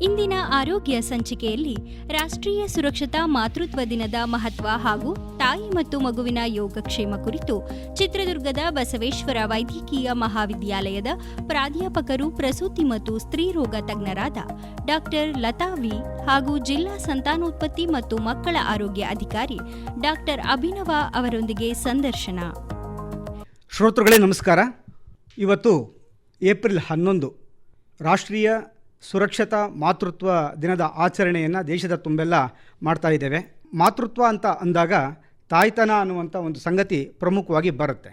ಇಂದಿನ ಆರೋಗ್ಯ ಸಂಚಿಕೆಯಲ್ಲಿ ರಾಷ್ಟ್ರೀಯ ಸುರಕ್ಷತಾ ಮಾತೃತ್ವ ದಿನದ ಮಹತ್ವ ಹಾಗೂ ತಾಯಿ ಮತ್ತು ಮಗುವಿನ ಯೋಗಕ್ಷೇಮ ಕುರಿತು ಚಿತ್ರದುರ್ಗದ ಬಸವೇಶ್ವರ ವೈದ್ಯಕೀಯ ಮಹಾವಿದ್ಯಾಲಯದ ಪ್ರಾಧ್ಯಾಪಕರು ಪ್ರಸೂತಿ ಮತ್ತು ಸ್ತ್ರೀರೋಗ ತಜ್ಞರಾದ ಡಾಕ್ಟರ್ ಲತಾ ವಿ ಹಾಗೂ ಜಿಲ್ಲಾ ಸಂತಾನೋತ್ಪತ್ತಿ ಮತ್ತು ಮಕ್ಕಳ ಆರೋಗ್ಯ ಅಧಿಕಾರಿ ಡಾಕ್ಟರ್ ಅಭಿನವ ಅವರೊಂದಿಗೆ ಸಂದರ್ಶನ. ಶ್ರೋತೃಗಳೇ ನಮಸ್ಕಾರ. ಇವತ್ತು ಏಪ್ರಿಲ್ ಹನ್ನೊಂದು ರಾಷ್ಟ್ರೀಯ ಸುರಕ್ಷತಾ ಮಾತೃತ್ವ ದಿನದ ಆಚರಣೆಯನ್ನು ದೇಶದ ತುಂಬೆಲ್ಲ ಮಾಡ್ತಾ ಇದ್ದೇವೆ. ಮಾತೃತ್ವ ಅಂತ ಅಂದಾಗ ತಾಯ್ತನ ಅನ್ನುವಂಥ ಒಂದು ಸಂಗತಿ ಪ್ರಮುಖವಾಗಿ ಬರುತ್ತೆ.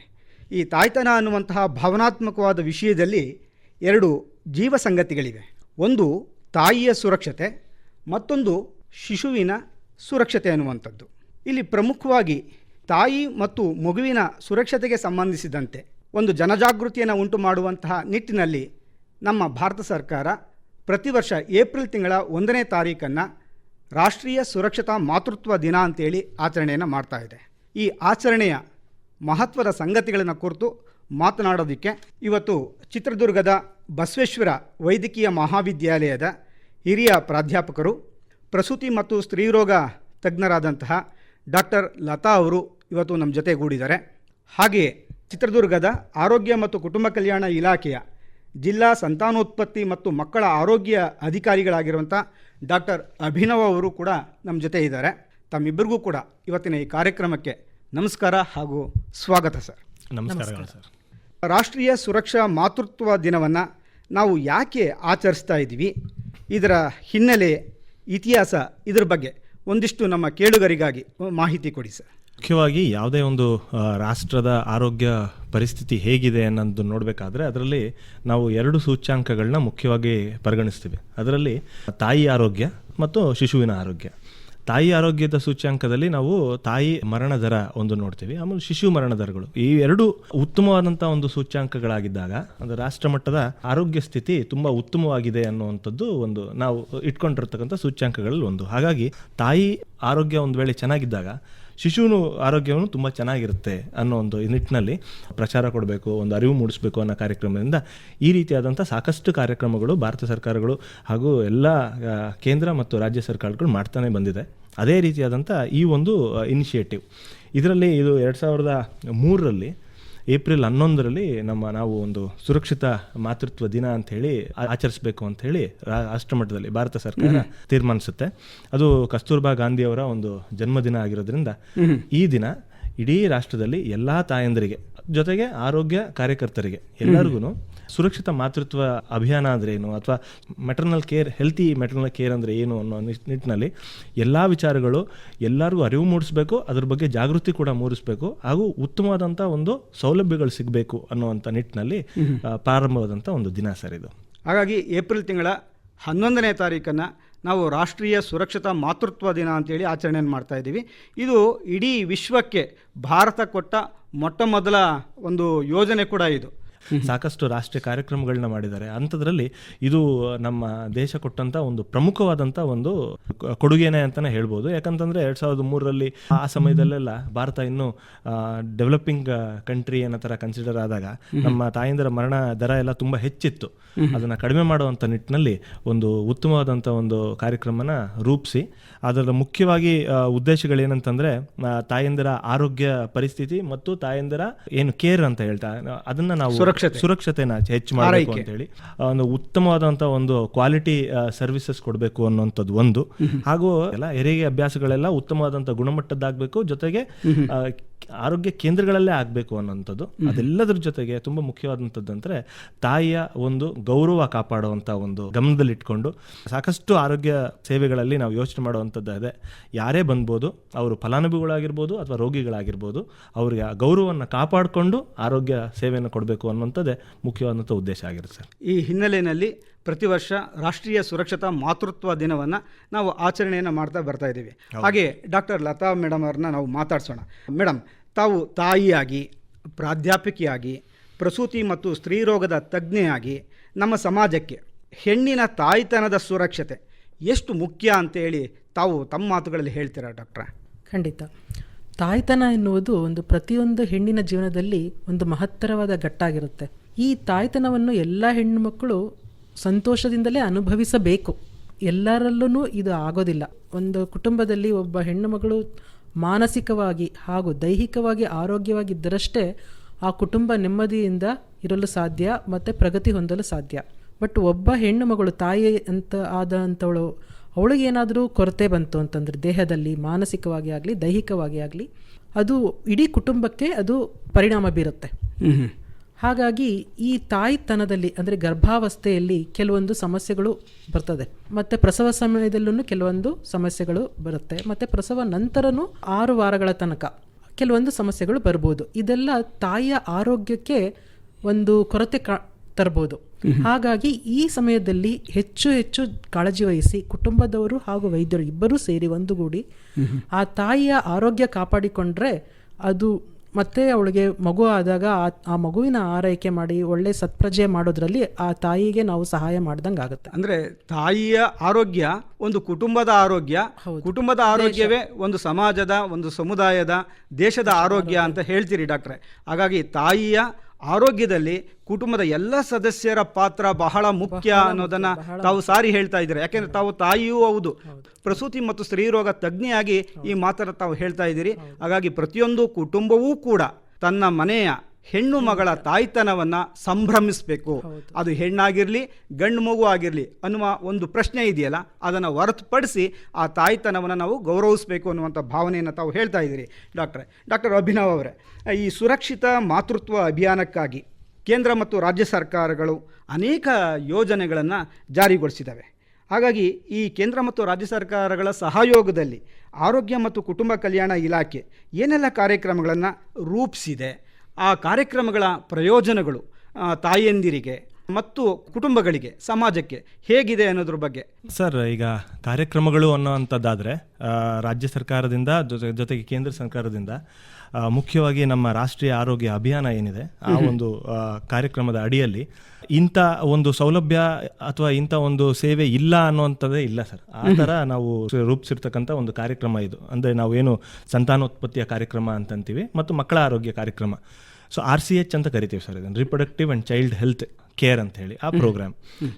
ಈ ತಾಯ್ತನ ಅನ್ನುವಂತಹ ಭಾವನಾತ್ಮಕವಾದ ವಿಷಯದಲ್ಲಿ ಎರಡು ಜೀವ ಸಂಗತಿಗಳಿವೆ. ಒಂದು ತಾಯಿಯ ಸುರಕ್ಷತೆ, ಮತ್ತೊಂದು ಶಿಶುವಿನ ಸುರಕ್ಷತೆ ಅನ್ನುವಂಥದ್ದು. ಇಲ್ಲಿ ಪ್ರಮುಖವಾಗಿ ತಾಯಿ ಮತ್ತು ಮಗುವಿನ ಸುರಕ್ಷತೆಗೆ ಸಂಬಂಧಿಸಿದಂತೆ ಒಂದು ಜನಜಾಗೃತಿಯನ್ನು ಉಂಟು ಮಾಡುವಂತಹ ನಿಟ್ಟಿನಲ್ಲಿ ನಮ್ಮ ಭಾರತ ಸರ್ಕಾರ ಪ್ರತಿ ವರ್ಷ ಏಪ್ರಿಲ್ ತಿಂಗಳ ಒಂದನೇ ತಾರೀಕನ್ನು ರಾಷ್ಟ್ರೀಯ ಸುರಕ್ಷತಾ ಮಾತೃತ್ವ ದಿನ ಅಂತೇಳಿ ಆಚರಣೆಯನ್ನು ಮಾಡ್ತಾ ಇದೆ. ಈ ಆಚರಣೆಯ ಮಹತ್ವದ ಸಂಗತಿಗಳನ್ನು ಕುರಿತು ಮಾತನಾಡೋದಕ್ಕೆ ಇವತ್ತು ಚಿತ್ರದುರ್ಗದ ಬಸವೇಶ್ವರ ವೈದ್ಯಕೀಯ ಮಹಾವಿದ್ಯಾಲಯದ ಹಿರಿಯ ಪ್ರಾಧ್ಯಾಪಕರು, ಪ್ರಸೂತಿ ಮತ್ತು ಸ್ತ್ರೀರೋಗ ತಜ್ಞರಾದಂತಹ ಡಾಕ್ಟರ್ ಲತಾ ಅವರು ಇವತ್ತು ನಮ್ಮ ಜೊತೆಗೂಡಿದ್ದಾರೆ. ಹಾಗೆಯೇ ಚಿತ್ರದುರ್ಗದ ಆರೋಗ್ಯ ಮತ್ತು ಕುಟುಂಬ ಕಲ್ಯಾಣ ಇಲಾಖೆಯ ಜಿಲ್ಲಾ ಸಂತಾನೋತ್ಪತ್ತಿ ಮತ್ತು ಮಕ್ಕಳ ಆರೋಗ್ಯ ಅಧಿಕಾರಿಗಳಾಗಿರುವಂಥ ಡಾಕ್ಟರ್ ಅಭಿನವ್ ಅವರು ಕೂಡ ನಮ್ಮ ಜೊತೆ ಇದ್ದಾರೆ. ತಮ್ಮಿಬ್ಬರಿಗೂ ಕೂಡ ಇವತ್ತಿನ ಈ ಕಾರ್ಯಕ್ರಮಕ್ಕೆ ನಮಸ್ಕಾರ ಹಾಗೂ ಸ್ವಾಗತ ಸರ್. ನಮಸ್ಕಾರ. ಸರ್. ರಾಷ್ಟ್ರೀಯ ಸುರಕ್ಷಾ ಮಾತೃತ್ವ ದಿನವನ್ನು ನಾವು ಯಾಕೆ ಆಚರಿಸ್ತಾ ಇದ್ದೀವಿ? ಇದರ ಹಿನ್ನೆಲೆ ಇತಿಹಾಸ ಇದರ ಬಗ್ಗೆ ಒಂದಿಷ್ಟು ನಮ್ಮ ಕೇಳುಗರಿಗಾಗಿ ಮಾಹಿತಿ ಕೊಡಿ ಸರ್. ಮುಖ್ಯವಾಗಿ ಯಾವುದೇ ಒಂದು ರಾಷ್ಟ್ರದ ಆರೋಗ್ಯ ಪರಿಸ್ಥಿತಿ ಹೇಗಿದೆ ಅನ್ನೋದು ನೋಡಬೇಕಾದ್ರೆ ಅದರಲ್ಲಿ ನಾವು ಎರಡು ಸೂಚ್ಯಾಂಕಗಳನ್ನ ಮುಖ್ಯವಾಗಿ ಪರಿಗಣಿಸ್ತೀವಿ. ಅದರಲ್ಲಿ ತಾಯಿ ಆರೋಗ್ಯ ಮತ್ತು ಶಿಶುವಿನ ಆರೋಗ್ಯ. ತಾಯಿ ಆರೋಗ್ಯದ ಸೂಚ್ಯಾಂಕದಲ್ಲಿ ನಾವು ತಾಯಿ ಮರಣ ದರ ಒಂದು ನೋಡ್ತೀವಿ, ಆಮೇಲೆ ಶಿಶು ಮರಣ ದರಗಳು. ಈ ಎರಡು ಉತ್ತಮವಾದಂಥ ಒಂದು ಸೂಚ್ಯಾಂಕಗಳಾಗಿದ್ದಾಗ ಅಂದರೆ ರಾಷ್ಟ್ರ ಮಟ್ಟದ ಆರೋಗ್ಯ ಸ್ಥಿತಿ ತುಂಬ ಉತ್ತಮವಾಗಿದೆ ಅನ್ನುವಂಥದ್ದು ಒಂದು ನಾವು ಇಟ್ಕೊಂಡಿರ್ತಕ್ಕಂಥ ಸೂಚ್ಯಾಂಕಗಳಲ್ಲಿ ಒಂದು. ಹಾಗಾಗಿ ತಾಯಿ ಆರೋಗ್ಯ ಒಂದು ವೇಳೆ ಚೆನ್ನಾಗಿದ್ದಾಗ ಶಿಶುವಿನ ಆರೋಗ್ಯವನ್ನು ತುಂಬ ಚೆನ್ನಾಗಿರುತ್ತೆ ಅನ್ನೋ ಒಂದು ನಿಟ್ಟಿನಲ್ಲಿ ಪ್ರಚಾರ ಕೊಡಬೇಕು, ಒಂದು ಅರಿವು ಮೂಡಿಸಬೇಕು ಅನ್ನೋ ಕಾರ್ಯಕ್ರಮದಿಂದ ಈ ರೀತಿಯಾದಂಥ ಸಾಕಷ್ಟು ಕಾರ್ಯಕ್ರಮಗಳು ಭಾರತ ಸರ್ಕಾರಗಳು ಹಾಗೂ ಎಲ್ಲ ಕೇಂದ್ರ ಮತ್ತು ರಾಜ್ಯ ಸರ್ಕಾರಗಳು ಮಾಡ್ತಾನೆ ಬಂದಿದೆ. ಅದೇ ರೀತಿಯಾದಂಥ ಈ ಒಂದು ಇನಿಷಿಯೇಟಿವ್ ಇದರಲ್ಲಿ ಇದು ಎರಡು ಸಾವಿರದ ಮೂರರಲ್ಲಿ ಏಪ್ರಿಲ್ ಹನ್ನೊಂದರಲ್ಲಿ ನಮ್ಮ ನಾವು ಒಂದು ಸುರಕ್ಷಿತ ಮಾತೃತ್ವ ದಿನ ಅಂತ ಹೇಳಿ ಆಚರಿಸಬೇಕು ಅಂತ ಹೇಳಿ ರಾಷ್ಟ್ರಮಟ್ಟದಲ್ಲಿ ರಾಷ್ಟ್ರ ಮಟ್ಟದಲ್ಲಿ ಭಾರತ ಸರ್ಕಾರ ತೀರ್ಮಾನಿಸುತ್ತೆ. ಅದು ಕಸ್ತೂರ್ಬಾ ಗಾಂಧಿ ಅವರ ಒಂದು ಜನ್ಮದಿನ ಆಗಿರೋದ್ರಿಂದ ಈ ದಿನ ಇಡೀ ರಾಷ್ಟ್ರದಲ್ಲಿ ಎಲ್ಲ ತಾಯಂದರಿಗೆ ಜೊತೆಗೆ ಆರೋಗ್ಯ ಕಾರ್ಯಕರ್ತರಿಗೆ ಎಲ್ಲರಿಗೂ ಸುರಕ್ಷಿತ ಮಾತೃತ್ವ ಅಭಿಯಾನ ಅಂದ್ರೆ ಏನು? ಅಥವಾ maternal care healthy maternal care ಅಂದ್ರೆ ಏನು ಅನ್ನೋ ನಿಟ್- ನಿಟ್ಟಿನಲ್ಲಿ ಎಲ್ಲ ವಿಚಾರಗಳು ಎಲ್ಲರಿಗೂ ಅರಿವು ಮೂಡಿಸಬೇಕು ಅದ್ರ ಬಗ್ಗೆ ಜಾಗೃತಿ ಕೂಡ ಮೂಡಿಸಬೇಕು ಹಾಗೂ ಉತ್ತಮವಾದಂಥ ಒಂದು ಸೌಲಭ್ಯಗಳು ಸಿಗಬೇಕು ಅನ್ನುವಂಥ ನಿಟ್ಟಿನಲ್ಲಿ ಪ್ರಾರಂಭವಾದಂಥ ಒಂದು ದಿನ ಸರ್ ಇದು. ಹಾಗಾಗಿ ಏಪ್ರಿಲ್ ತಿಂಗಳ ಹನ್ನೊಂದನೇ ತಾರೀಕನ್ನು ನಾವು ರಾಷ್ಟ್ರೀಯ ಸುರಕ್ಷತಾ ಮಾತೃತ್ವ ದಿನ ಅಂತೇಳಿ ಆಚರಣೆಯನ್ನು ಮಾಡ್ತಾ ಇದ್ದೀವಿ. ಇದು ಇಡೀ ವಿಶ್ವಕ್ಕೆ ಭಾರತ ಕೊಟ್ಟ ಮೊಟ್ಟ ಮೊದಲ ಒಂದು ಯೋಜನೆ ಕೂಡ ಇದು. ಸಾಕಷ್ಟು ರಾಷ್ಟ್ರೀಯ ಕಾರ್ಯಕ್ರಮಗಳನ್ನ ಮಾಡಿದ್ದಾರೆ. ಅಂಥದ್ರಲ್ಲಿ ಇದು ನಮ್ಮ ದೇಶ ಕೊಟ್ಟಂತ ಒಂದು ಪ್ರಮುಖವಾದಂಥ ಒಂದು ಕೊಡುಗೆನೇ ಅಂತಾನೆ ಹೇಳ್ಬೋದು. ಯಾಕಂತಂದ್ರೆ ಎರಡ್ ಸಾವಿರದ ಮೂರರಲ್ಲಿ ಆ ಸಮಯದಲ್ಲೆಲ್ಲ ಭಾರತ ಇನ್ನು ಡೆವಲಪಿಂಗ್ ಕಂಟ್ರಿ ಅನ್ನೋ ಥರ ಕನ್ಸಿಡರ್ ಆದಾಗ ನಮ್ಮ ತಾಯಂದಿರ ಮರಣ ದರ ಎಲ್ಲ ತುಂಬಾ ಹೆಚ್ಚಿತ್ತು. ಅದನ್ನ ಕಡಿಮೆ ಮಾಡುವಂಥ ನಿಟ್ಟಿನಲ್ಲಿ ಒಂದು ಉತ್ತಮವಾದಂಥ ಒಂದು ಕಾರ್ಯಕ್ರಮನ ರೂಪಿಸಿ ಅದರ ಮುಖ್ಯವಾಗಿ ಉದ್ದೇಶಗಳೇನಂತಂದರೆ ತಾಯಂದಿರ ಆರೋಗ್ಯ ಪರಿಸ್ಥಿತಿ ಮತ್ತು ತಾಯಂದಿರ ಏನು ಕೇರ್ ಅಂತ ಹೇಳ್ತಾ ಅದನ್ನ ನಾವು ಸುರಕ್ಷತೆ. ಸುರಕ್ಷತೆನ ಹೆಚ್ಚು ಮಾಡಬೇಕು ಅಂತ ಹೇಳಿ ಒಂದು ಉತ್ತಮವಾದಂತ ಒಂದು ಕ್ವಾಲಿಟಿ ಸರ್ವಿಸಸ್ ಕೊಡಬೇಕು ಅನ್ನುವಂಥದ್ದು ಒಂದು. ಹಾಗೂ ಎಲ್ಲ ಹೆರಿಗೆ ಅಭ್ಯಾಸಗಳೆಲ್ಲ ಉತ್ತಮವಾದಂತ ಗುಣಮಟ್ಟದ್ದಾಗಬೇಕು. ಜೊತೆಗೆ ಆರೋಗ್ಯ ಕೇಂದ್ರಗಳಲ್ಲೇ ಆಗಬೇಕು ಅನ್ನೋಂಥದ್ದು. ಅದೆಲ್ಲದ್ರ ಜೊತೆಗೆ ತುಂಬ ಮುಖ್ಯವಾದಂಥದ್ದು ಅಂದರೆ ತಾಯಿಯ ಒಂದು ಗೌರವ ಕಾಪಾಡುವಂಥ ಒಂದು ಗಮನದಲ್ಲಿಟ್ಕೊಂಡು ಸಾಕಷ್ಟು ಆರೋಗ್ಯ ಸೇವೆಗಳಲ್ಲಿ ನಾವು ಯೋಚನೆ ಮಾಡುವಂಥದ್ದು ಅದೇ. ಯಾರೇ ಬಂದ್ಬೋದು ಅವರು ಫಲಾನುಭವಿಗಳಾಗಿರ್ಬೋದು ಅಥವಾ ರೋಗಿಗಳಾಗಿರ್ಬೋದು ಅವರಿಗೆ ಆ ಗೌರವವನ್ನು ಕಾಪಾಡಿಕೊಂಡು ಆರೋಗ್ಯ ಸೇವೆಯನ್ನು ಕೊಡಬೇಕು ಅನ್ನುವಂಥದ್ದೇ ಮುಖ್ಯವಾದಂಥ ಉದ್ದೇಶ ಆಗಿರುತ್ತೆ ಸರ್. ಈ ಹಿನ್ನೆಲೆಯಲ್ಲಿ ಪ್ರತಿ ವರ್ಷ ರಾಷ್ಟ್ರೀಯ ಸುರಕ್ಷತಾ ಮಾತೃತ್ವ ದಿನವನ್ನು ನಾವು ಆಚರಣೆಯನ್ನು ಮಾಡ್ತಾ ಬರ್ತಾ ಇದ್ದೀವಿ. ಹಾಗೆ ಡಾಕ್ಟರ್ ಲತಾ ಮೇಡಮ್ ಅವ್ರನ್ನ ನಾವು ಮಾತಾಡ್ಸೋಣ. ಮೇಡಮ್ ತಾವು ತಾಯಿಯಾಗಿ, ಪ್ರಾಧ್ಯಾಪಕಿಯಾಗಿ, ಪ್ರಸೂತಿ ಮತ್ತು ಸ್ತ್ರೀರೋಗದ ತಜ್ಞೆಯಾಗಿ ನಮ್ಮ ಸಮಾಜಕ್ಕೆ ಹೆಣ್ಣಿನ ತಾಯ್ತನದ ಸುರಕ್ಷತೆ ಎಷ್ಟು ಮುಖ್ಯ ಅಂತೇಳಿ ತಾವು ತಮ್ಮ ಮಾತುಗಳಲ್ಲಿ ಹೇಳ್ತೀರಾ ಡಾಕ್ಟ್ರ? ಖಂಡಿತ. ತಾಯ್ತನ ಎನ್ನುವುದು ಒಂದು ಪ್ರತಿಯೊಂದು ಹೆಣ್ಣಿನ ಜೀವನದಲ್ಲಿ ಒಂದು ಮಹತ್ತರವಾದ ಘಟ್ಟಾಗಿರುತ್ತೆ. ಈ ತಾಯ್ತನವನ್ನು ಎಲ್ಲ ಹೆಣ್ಣು ಮಕ್ಕಳು ಸಂತೋಷದಿಂದಲೇ ಅನುಭವಿಸಬೇಕು. ಎಲ್ಲರಲ್ಲೂ ಇದು ಆಗೋದಿಲ್ಲ. ಒಂದು ಕುಟುಂಬದಲ್ಲಿ ಒಬ್ಬ ಹೆಣ್ಣು ಮಗಳು ಮಾನಸಿಕವಾಗಿ ಹಾಗೂ ದೈಹಿಕವಾಗಿ ಆರೋಗ್ಯವಾಗಿದ್ದರಷ್ಟೇ ಆ ಕುಟುಂಬ ನೆಮ್ಮದಿಯಿಂದ ಇರಲು ಸಾಧ್ಯ ಮತ್ತು ಪ್ರಗತಿ ಹೊಂದಲು ಸಾಧ್ಯ. ಬಟ್ ಒಬ್ಬ ಹೆಣ್ಣು ಮಗಳು ತಾಯಿ ಅಂತ ಆದಂಥವಳು ಅವಳಿಗೇನಾದರೂ ಕೊರತೆ ಬಂತು ಅಂತಂದರೆ ದೇಹದಲ್ಲಿ, ಮಾನಸಿಕವಾಗಿ ಆಗಲಿ, ದೈಹಿಕವಾಗಿ ಆಗಲಿ, ಅದು ಇಡೀ ಕುಟುಂಬಕ್ಕೆ ಅದು ಪರಿಣಾಮ ಬೀರುತ್ತೆ. ಹಾಗಾಗಿ ಈ ತಾಯಿತನದಲ್ಲಿ ಅಂದರೆ ಗರ್ಭಾವಸ್ಥೆಯಲ್ಲಿ ಕೆಲವೊಂದು ಸಮಸ್ಯೆಗಳು ಬರ್ತದೆ. ಮತ್ತು ಪ್ರಸವ ಸಮಯದಲ್ಲೂ ಕೆಲವೊಂದು ಸಮಸ್ಯೆಗಳು ಬರುತ್ತೆ. ಮತ್ತು ಪ್ರಸವ ನಂತರನೂ ಆರು ವಾರಗಳ ತನಕ ಕೆಲವೊಂದು ಸಮಸ್ಯೆಗಳು ಬರ್ಬೋದು. ಇದೆಲ್ಲ ತಾಯಿಯ ಆರೋಗ್ಯಕ್ಕೆ ಒಂದು ಕೊರತೆ ಕಾ ತರ್ಬೋದು. ಹಾಗಾಗಿ ಈ ಸಮಯದಲ್ಲಿ ಹೆಚ್ಚು ಹೆಚ್ಚು ಕಾಳಜಿ ವಹಿಸಿ ಕುಟುಂಬದವರು ಹಾಗೂ ವೈದ್ಯರು ಇಬ್ಬರೂ ಸೇರಿ ಒಂದುಗೂಡಿ ಆ ತಾಯಿಯ ಆರೋಗ್ಯ ಕಾಪಾಡಿಕೊಂಡ್ರೆ ಅದು ಮತ್ತೆ ಅವಳಿಗೆ ಮಗು ಆದಾಗ ಆ ಆ ಮಗುವಿನ ಆರೈಕೆ ಮಾಡಿ ಒಳ್ಳೆ ಸತ್ಪ್ರಜೆ ಮಾಡೋದ್ರಲ್ಲಿ ಆ ತಾಯಿಗೆ ನಾವು ಸಹಾಯ ಮಾಡ್ದಂಗೆ ಆಗುತ್ತೆ ಅಂದ್ರೆ ತಾಯಿಯ ಆರೋಗ್ಯ ಒಂದು ಕುಟುಂಬದ ಆರೋಗ್ಯ ಕುಟುಂಬದ ಆರೋಗ್ಯವೇ ಒಂದು ಸಮಾಜದ ಒಂದು ಸಮುದಾಯದ ದೇಶದ ಆರೋಗ್ಯ ಅಂತ ಹೇಳ್ತೀರಿ ಡಾಕ್ಟ್ರೆ. ಹಾಗಾಗಿ ತಾಯಿಯ ಆರೋಗ್ಯದಲ್ಲಿ ಕುಟುಂಬದ ಎಲ್ಲ ಸದಸ್ಯರ ಪಾತ್ರ ಬಹಳ ಮುಖ್ಯ ಅನ್ನೋದನ್ನ ತಾವು ಸಾರಿ ಹೇಳ್ತಾ ಇದ್ದೀರಾ. ಯಾಕೆಂದ್ರೆ ತಾವು ತಾಯಿಯೂ ಹೌದು. ಪ್ರಸೂತಿ ಮತ್ತು ಸ್ತ್ರೀರೋಗ ತಜ್ಞೆಯಾಗಿ ಈ ಮಾತನ್ನ ತಾವು ಹೇಳ್ತಾ ಇದ್ದೀರಿ. ಹಾಗಾಗಿ ಪ್ರತಿಯೊಂದು ಕುಟುಂಬವೂ ಕೂಡ ತನ್ನ ಮನೆಯ ಹೆಣ್ಣು ಮಗಳ ತಾಯ್ತನವನ್ನ ಸಂಭ್ರಮಿಸಬೇಕು. ಅದು ಹೆಣ್ಣಾಗಿರಲಿ ಗಂಡು ಮಗು ಆಗಿರಲಿ ಅನ್ನುವ ಒಂದು ಪ್ರಶ್ನೆ ಇದೆಯಲ್ಲ ಅದನ್ನು ಹೊರತುಪಡಿಸಿ ಆ ತಾಯ್ತನವನ್ನು ನಾವು ಗೌರವಿಸಬೇಕು ಅನ್ನುವಂಥ ಭಾವನೆಯನ್ನು ತಾವು ಹೇಳ್ತಾ ಇದ್ದೀರಿ. ಡಾಕ್ಟ್ರೆ ಡಾಕ್ಟರ್ ಅಭಿನವ್ ಅವರೇ ಈ ಸುರಕ್ಷಿತ ಮಾತೃತ್ವ ಅಭಿಯಾನಕ್ಕಾಗಿ ಕೇಂದ್ರ ಮತ್ತು ರಾಜ್ಯ ಸರ್ಕಾರಗಳು ಅನೇಕ ಯೋಜನೆಗಳನ್ನು ಜಾರಿಗೊಳಿಸಿದ್ದಾವೆ. ಹಾಗಾಗಿ ಈ ಕೇಂದ್ರ ಮತ್ತು ರಾಜ್ಯ ಸರ್ಕಾರಗಳ ಸಹಯೋಗದಲ್ಲಿ ಆರೋಗ್ಯ ಮತ್ತು ಕುಟುಂಬ ಕಲ್ಯಾಣ ಇಲಾಖೆ ಏನೆಲ್ಲ ಕಾರ್ಯಕ್ರಮಗಳನ್ನು ರೂಪಿಸಿದೆ ಆ ಕಾರ್ಯಕ್ರಮಗಳ ಪ್ರಯೋಜನಗಳು ತಾಯಿಯಂದಿರಿಗೆ ತಾಯಂದಿರಿಗೆ ಮತ್ತು ಕುಟುಂಬಗಳಿಗೆ ಸಮಾಜಕ್ಕೆ ಹೇಗಿದೆ ಅನ್ನೋದ್ರ ಬಗ್ಗೆ? ಸರ್ ಈಗ ಕಾರ್ಯಕ್ರಮಗಳು ಅನ್ನೋವಂಥದ್ದಾದರೆ ರಾಜ್ಯ ಸರ್ಕಾರದಿಂದ ಜೊತೆ ಜೊತೆಗೆ ಕೇಂದ್ರ ಸರ್ಕಾರದಿಂದ ಮುಖ್ಯವಾಗಿ ನಮ್ಮ ರಾಷ್ಟ್ರೀಯ ಆರೋಗ್ಯ ಅಭಿಯಾನ ಏನಿದೆ ಆ ಒಂದು ಕಾರ್ಯಕ್ರಮದ ಅಡಿಯಲ್ಲಿ ಇಂಥ ಒಂದು ಸೌಲಭ್ಯ ಅಥವಾ ಇಂಥ ಒಂದು ಸೇವೆ ಇಲ್ಲ ಅನ್ನುವಂಥದ್ದೇ ಇಲ್ಲ ಸರ್. ಆ ಥರ ನಾವು ರೂಪಿಸಿರ್ತಕ್ಕಂಥ ಒಂದು ಕಾರ್ಯಕ್ರಮ ಇದು. ಅಂದರೆ ನಾವೇನು ಸಂತಾನೋತ್ಪತ್ತಿಯ ಕಾರ್ಯಕ್ರಮ ಅಂತಂತೀವಿ ಮತ್ತು ಮಕ್ಕಳ ಆರೋಗ್ಯ ಕಾರ್ಯಕ್ರಮ. ಸೊ ಆರ್ ಸಿ ಎಚ್ ಅಂತ ಕರಿತೀವಿ ಸರ್ ಇದನ್ನು. Reproductive and child health care ಅಂತ ಹೇಳಿ ಆ ಪ್ರೋಗ್ರಾಮ್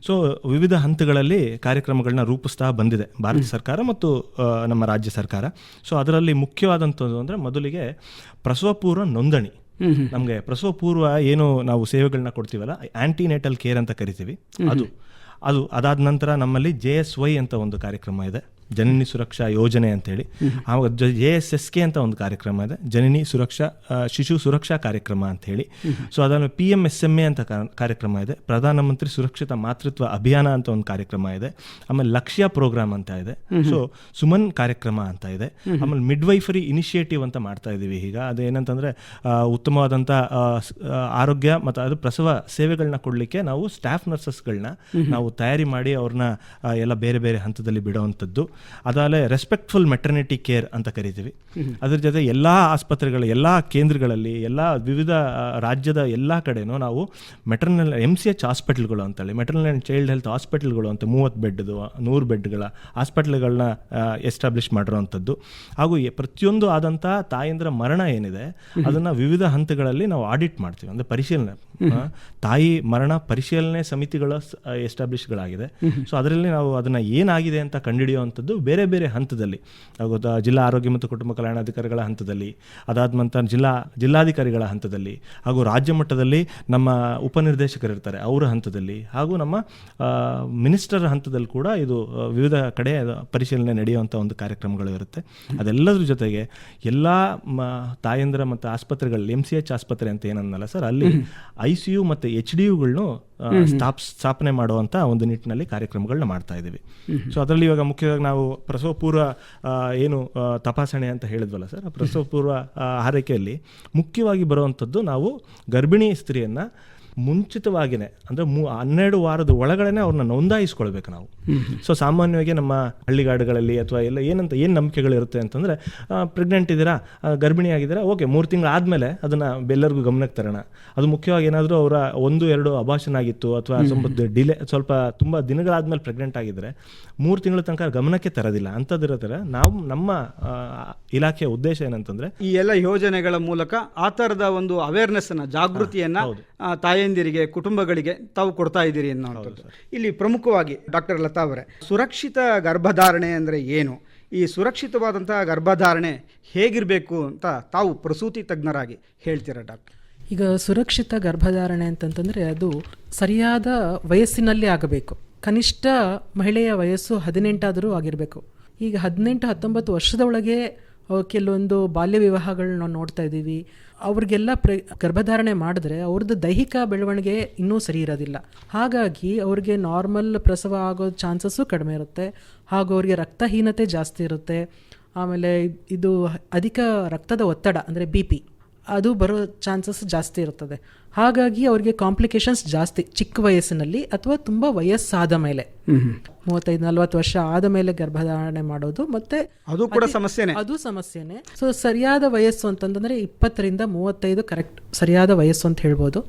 ಸೊ ವಿವಿಧ ಹಂತಗಳಲ್ಲಿ ಕಾರ್ಯಕ್ರಮಗಳನ್ನ ರೂಪಿಸ್ತಾ ಬಂದಿದೆ ಭಾರತ ಸರ್ಕಾರ ಮತ್ತು ನಮ್ಮ ರಾಜ್ಯ ಸರ್ಕಾರ. ಸೊ ಅದರಲ್ಲಿ ಮುಖ್ಯವಾದಂಥದ್ದು ಅಂದರೆ ಮೊದಲಿಗೆ ಪ್ರಸವ ಪೂರ್ವ ನೋಂದಣಿ ನಮಗೆ ಪ್ರಸವ ಪೂರ್ವ ಏನು ನಾವು ಸೇವೆಗಳನ್ನ ಕೊಡ್ತೀವಲ್ಲ ಆಂಟಿನೇಟಲ್ ಕೇರ್ ಅಂತ ಕರಿತೀವಿ. ಅದು. ಅದು ಅದಾದ ನಂತರ ನಮ್ಮಲ್ಲಿ ಜೆ ಎಸ್ ವೈ ಅಂತ ಒಂದು ಕಾರ್ಯಕ್ರಮ ಇದೆ. ಜನನಿ ಸುರಕ್ಷಾ ಯೋಜನೆ ಅಂತೇಳಿ. ಆವಾಗ ಜೆ ಎಸ್ ಎಸ್ ಕೆ ಅಂತ ಒಂದು ಕಾರ್ಯಕ್ರಮ ಇದೆ. ಜನನಿ ಸುರಕ್ಷಾ ಶಿಶು ಸುರಕ್ಷಾ ಕಾರ್ಯಕ್ರಮ ಅಂತ ಹೇಳಿ ಸೊ ಅದನ್ನು P M S M A ಅಂತ ಕಾರ್ಯಕ್ರಮ ಇದೆ. ಪ್ರಧಾನಮಂತ್ರಿ ಸುರಕ್ಷಿತ ಮಾತೃತ್ವ ಅಭಿಯಾನ ಅಂತ ಒಂದು ಕಾರ್ಯಕ್ರಮ ಇದೆ. ಆಮೇಲೆ ಲಕ್ಷ್ಯ ಪ್ರೋಗ್ರಾಮ್ ಅಂತ ಇದೆ. ಸೊ ಸುಮನ್ ಕಾರ್ಯಕ್ರಮ ಅಂತ ಇದೆ. ಆಮೇಲೆ ಮಿಡ್ವೈಫರಿ ಇನಿಷಿಯೇಟಿವ್ ಅಂತ ಮಾಡ್ತಾ ಇದ್ದೀವಿ ಈಗ. ಅದೇನಂತಂದ್ರೆ ಏನಂತಂದರೆ ಉತ್ತಮವಾದಂಥ ಆರೋಗ್ಯ ಮತ್ತು ಅದು ಪ್ರಸವ ಸೇವೆಗಳನ್ನ ಕೊಡಲಿಕ್ಕೆ ನಾವು ಸ್ಟಾಫ್ ನರ್ಸಸ್ಗಳನ್ನ ನಾವು ತಯಾರಿ ಮಾಡಿ ಅವ್ರನ್ನ ಎಲ್ಲ ಬೇರೆ ಬೇರೆ ಹಂತದಲ್ಲಿ ಬಿಡುವಂಥದ್ದು ಅದಾಗಲೇ ರೆಸ್ಪೆಕ್ಟ್ಫುಲ್ ಮೆಟರ್ನಿಟಿ ಕೇರ್ ಅಂತ ಕರಿತೀವಿ. ಅದ್ರ ಜೊತೆ ಎಲ್ಲ ಆಸ್ಪತ್ರೆಗಳ ಎಲ್ಲ ಕೇಂದ್ರಗಳಲ್ಲಿ ಎಲ್ಲ ವಿವಿಧ ರಾಜ್ಯದ ಎಲ್ಲ ಕಡೆನೂ ನಾವು ಮೆಟರ್ನಲ್ ಎಂ ಸಿ ಎಚ್ ಹಾಸ್ಪಿಟಲ್ಗಳು ಅಂತೇಳಿ ಮೆಟರ್ನಲ್ ಆ್ಯಂಡ್ ಚೈಲ್ಡ್ ಹೆಲ್ತ್ ಹಾಸ್ಪಿಟಲ್ಗಳು ಅಂತ ಮೂವತ್ತು ಬೆಡ್ದು ನೂರು ಬೆಡ್ಗಳ ಹಾಸ್ಪಿಟಲ್ಗಳನ್ನ ಎಸ್ಟಾಬ್ಲಿಷ್ ಮಾಡಿರೋವಂಥದ್ದು. ಹಾಗೂ ಪ್ರತಿಯೊಂದು ಆದಂಥ ತಾಯಂದ್ರ ಮರಣ ಏನಿದೆ ಅದನ್ನು ವಿವಿಧ ಹಂತಗಳಲ್ಲಿ ನಾವು ಆಡಿಟ್ ಮಾಡ್ತೀವಿ. ಅಂದರೆ ಪರಿಶೀಲನೆ ತಾಯಿ ಮರಣ ಪರಿಶೀಲನೆ ಸಮಿತಿಗಳ ಎಸ್ಟಾಬ್ಲಿಷ್ಗಳಾಗಿದೆ ಸೊ ಅದರಲ್ಲಿ ನಾವು ಅದನ್ನು ಏನಾಗಿದೆ ಅಂತ ಕಂಡುಹಿಡಿಯುವಂಥದ್ದು ಬೇರೆ ಬೇರೆ ಹಂತದಲ್ಲಿ. ಗೊತ್ತಾ ಜಿಲ್ಲಾ ಆರೋಗ್ಯ ಮತ್ತು ಕುಟುಂಬ ಕಲ್ಯಾಣಾಧಿಕಾರಿಗಳ ಹಂತದಲ್ಲಿ ಅದಾದ ನಂತರ ಜಿಲ್ಲಾ ಜಿಲ್ಲಾಧಿಕಾರಿಗಳ ಹಂತದಲ್ಲಿ ಹಾಗೂ ರಾಜ್ಯ ಮಟ್ಟದಲ್ಲಿ ನಮ್ಮ ಉಪನಿರ್ದೇಶಕರು ಇರ್ತಾರೆ ಅವರ ಹಂತದಲ್ಲಿ ಹಾಗೂ ನಮ್ಮ ಮಿನಿಸ್ಟರ್ ಹಂತದಲ್ಲಿ ಕೂಡ ಇದು ವಿವಿಧ ಕಡೆ ಪರಿಶೀಲನೆ ನಡೆಯುವಂಥ ಒಂದು ಕಾರ್ಯಕ್ರಮಗಳು ಇರುತ್ತೆ. ಅದೆಲ್ಲದ್ರ ಜೊತೆಗೆ ಎಲ್ಲ ತಾಯಂದ್ರ ಮತ್ತು ಆಸ್ಪತ್ರೆಗಳಲ್ಲಿ ಎಂ ಸಿ ಎಚ್ ಆಸ್ಪತ್ರೆ ಅಂತ ಏನನ್ನಲ್ಲ ಸರ್ ಅಲ್ಲಿ ಐ ಸಿ ಯು ಮತ್ತು ಎಚ್ ಡಿ ಯುಗಳನ್ನು ಸ್ಥಾಪ್ ಸ್ಥಾಪನೆ ಮಾಡುವಂಥ ಒಂದು ನಿಟ್ಟಿನಲ್ಲಿ ಕಾರ್ಯಕ್ರಮಗಳನ್ನ ಮಾಡ್ತಾ ಇದ್ದೀವಿ. ಸೊ ಅದರಲ್ಲಿ ಇವಾಗ ಮುಖ್ಯವಾಗಿ ನಾವು ಪ್ರಸವ ಪೂರ್ವ ಏನು ತಪಾಸಣೆ ಅಂತ ಹೇಳಿದ್ವಲ್ಲ ಸರ್ ಪ್ರಸವ ಪೂರ್ವ ಆರೈಕೆಯಲ್ಲಿ ಮುಖ್ಯವಾಗಿ ಬರುವಂಥದ್ದು ನಾವು ಗರ್ಭಿಣಿ ಸ್ತ್ರೀಯನ್ನು ಮುಂಚಿತವಾಗಿಯೇ ಅಂದ್ರೆ ಮೂ ಹನ್ನೆರಡು ವಾರದ ಒಳಗಡೆನೆ ಅವ್ರನ್ನ ನೋಂದಾಯಿಸ್ಕೊಳ್ಬೇಕು ನಾವು. ಸೊ ಸಾಮಾನ್ಯವಾಗಿ ನಮ್ಮ ಹಳ್ಳಿಗಾಡುಗಳಲ್ಲಿ ಅಥವಾ ಎಲ್ಲ ಏನಂತ ಏನು ನಂಬಿಕೆಗಳಿರುತ್ತೆ ಅಂತಂದ್ರೆ ಪ್ರೆಗ್ನೆಂಟ್ ಇದ್ದೀರಾ ಗರ್ಭಿಣಿ ಆಗಿದ್ದೀರಾ ಓಕೆ ಮೂರು ತಿಂಗಳು ಆದಮೇಲೆ ಅದನ್ನ ಎಲ್ಲರಿಗೂ ಗಮನಕ್ಕೆ ತರೋಣ. ಅದು ಮುಖ್ಯವಾಗಿ ಏನಾದರೂ ಅವರ ಒಂದು ಎರಡು ಅಭಾಷಣ ಆಗಿತ್ತು ಅಥವಾ ಸ್ವಲ್ಪ ಡಿಲೇ ಸ್ವಲ್ಪ ತುಂಬ ದಿನಗಳಾದ್ಮೇಲೆ ಪ್ರೆಗ್ನೆಂಟ್ ಆಗಿದ್ದರೆ ಮೂರು ತಿಂಗಳ ತನಕ ಗಮನಕ್ಕೆ ತರೋದಿಲ್ಲ. ಅಂಥದ್ದಿರೋ ನಾವು ನಮ್ಮ ಇಲಾಖೆಯ ಉದ್ದೇಶ ಏನಂತಂದ್ರೆ ಈ ಎಲ್ಲ ಯೋಜನೆಗಳ ಮೂಲಕ ಆ ಥರದ ಒಂದು ಅವೇರ್ನೆಸ್ ಅನ್ನ ಜಾಗೃತಿಯನ್ನ ತಾಯಂದಿರಿಗೆ ಕುಟುಂಬಗಳಿಗೆ ತಾವು ಕೊಡ್ತಾ ಇದ್ದೀರಿ ಅನ್ನೋದು ಇಲ್ಲಿ ಪ್ರಮುಖವಾಗಿ ಡಾಕ್ಟರ್ ಲತಾ ಅವರೇ ಸುರಕ್ಷಿತ ಗರ್ಭಧಾರಣೆ ಅಂದರೆ ಏನು? ಈ ಸುರಕ್ಷಿತವಾದಂಥ ಗರ್ಭಧಾರಣೆ ಹೇಗಿರಬೇಕು ಅಂತ ತಾವು ಪ್ರಸೂತಿ ತಜ್ಞರಾಗಿ ಹೇಳ್ತೀರಾ ಡಾಕ್ಟರ್? ಈಗ ಸುರಕ್ಷಿತ ಗರ್ಭಧಾರಣೆ ಅಂತಂತಂದರೆ ಅದು ಸರಿಯಾದ ವಯಸ್ಸಿನಲ್ಲಿ ಆಗಬೇಕು. ಕನಿಷ್ಠ ಮಹಿಳೆಯ ವಯಸ್ಸು ಹದಿನೆಂಟಾದರೂ ಆಗಿರಬೇಕು. ಈಗ ಹದಿನೆಂಟು ಹತ್ತೊಂಬತ್ತು ವರ್ಷದ ಒಳಗೆ ಕೆಲವೊಂದು ಬಾಲ್ಯ ವಿವಾಹಗಳನ್ನ ನಾವು ನೋಡ್ತಾ ಇದ್ದೀವಿ. ಅವ್ರಿಗೆಲ್ಲ ಪ್ರ, ಗರ್ಭಧಾರಣೆ ಮಾಡಿದ್ರೆ ಅವ್ರದ್ದು ದೈಹಿಕ ಬೆಳವಣಿಗೆ ಇನ್ನೂ ಸರಿ ಇರೋದಿಲ್ಲ. ಹಾಗಾಗಿ ಅವ್ರಿಗೆ ನಾರ್ಮಲ್ ಪ್ರಸವ ಆಗೋ ಚಾನ್ಸಸ್ಸು ಕಡಿಮೆ ಇರುತ್ತೆ. ಹಾಗೂ ಅವ್ರಿಗೆ ರಕ್ತಹೀನತೆ ಜಾಸ್ತಿ ಇರುತ್ತೆ. ಆಮೇಲೆ ಇದು ಅಧಿಕ ರಕ್ತದ ಒತ್ತಡ, ಅಂದರೆ ಬಿ ಪಿ. ಅದು ಬರೋ ಚಾನ್ಸಸ್ ಜಾಸ್ತಿ ಇರುತ್ತದೆ. ಹಾಗಾಗಿ ಅವ್ರಿಗೆ ಕಾಂಪ್ಲಿಕೇಶನ್ಸ್ ಜಾಸ್ತಿ ಚಿಕ್ಕ ವಯಸ್ಸಿನಲ್ಲಿ ಅಥವಾ ತುಂಬ ವಯಸ್ಸಾದ ಮೇಲೆ. ಮೂವತ್ತೈದು ನಲ್ವತ್ತು ವರ್ಷ ಆದ ಮೇಲೆ ಗರ್ಭಧಾರಣೆ ಮಾಡೋದು ಮತ್ತೆ ಅದು ಕೂಡ ಸಮಸ್ಯೆನೇ. ಅದು ಸಮಸ್ಯೆನೆ. ಸೊ ಸರಿಯಾದ ವಯಸ್ಸು ಅಂತಂದ್ರೆ ಇಪ್ಪತ್ತರಿಂದ ಮೂವತ್ತೈದು ಕರೆಕ್ಟ್ ಸರಿಯಾದ ವಯಸ್ಸು ಅಂತ ಹೇಳ್ಬೋದು.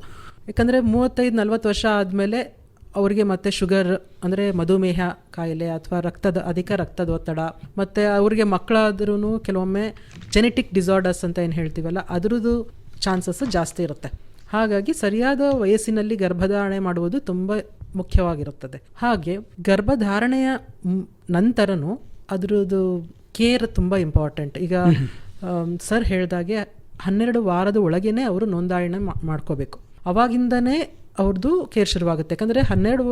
ಯಾಕಂದ್ರೆ ಮೂವತ್ತೈದು ನಲ್ವತ್ತು ವರ್ಷ ಆದಮೇಲೆ ಅವರಿಗೆ ಮತ್ತೆ ಶುಗರ್ ಅಂದರೆ ಮಧುಮೇಹ ಕಾಯಿಲೆ ಅಥವಾ ರಕ್ತದ ಅಧಿಕ ರಕ್ತದ ಒತ್ತಡ ಮತ್ತು ಅವರಿಗೆ ಮಕ್ಕಳಾದ್ರೂ ಕೆಲವೊಮ್ಮೆ ಜೆನೆಟಿಕ್ ಡಿಸಾರ್ಡರ್ಸ್ ಅಂತ ಏನು ಹೇಳ್ತೀವಲ್ಲ ಅದರದ್ದು ಚಾನ್ಸಸ್ ಜಾಸ್ತಿ ಇರುತ್ತೆ. ಹಾಗಾಗಿ ಸರಿಯಾದ ವಯಸ್ಸಿನಲ್ಲಿ ಗರ್ಭಧಾರಣೆ ಮಾಡುವುದು ತುಂಬ ಮುಖ್ಯವಾಗಿರುತ್ತದೆ. ಹಾಗೆ ಗರ್ಭಧಾರಣೆಯ ನಂತರನು ಅದರದ್ದು ಕೇರ್ ತುಂಬ ಇಂಪಾರ್ಟೆಂಟ್ ಈಗ ಸರ್ ಹೇಳಿದಾಗೆ ಹನ್ನೆರಡು ವಾರದ ಒಳಗೇನೆ ಅವರು ನೋಂದಾಯಣೆ ಮಾಡ್ಕೋಬೇಕು. ಅವಾಗಿಂದನೇ ಅವ್ರದ್ದು ಕೇರ್ ಶುರುವಾಗುತ್ತೆ. ಯಾಕಂದರೆ ಹನ್ನೆರಡು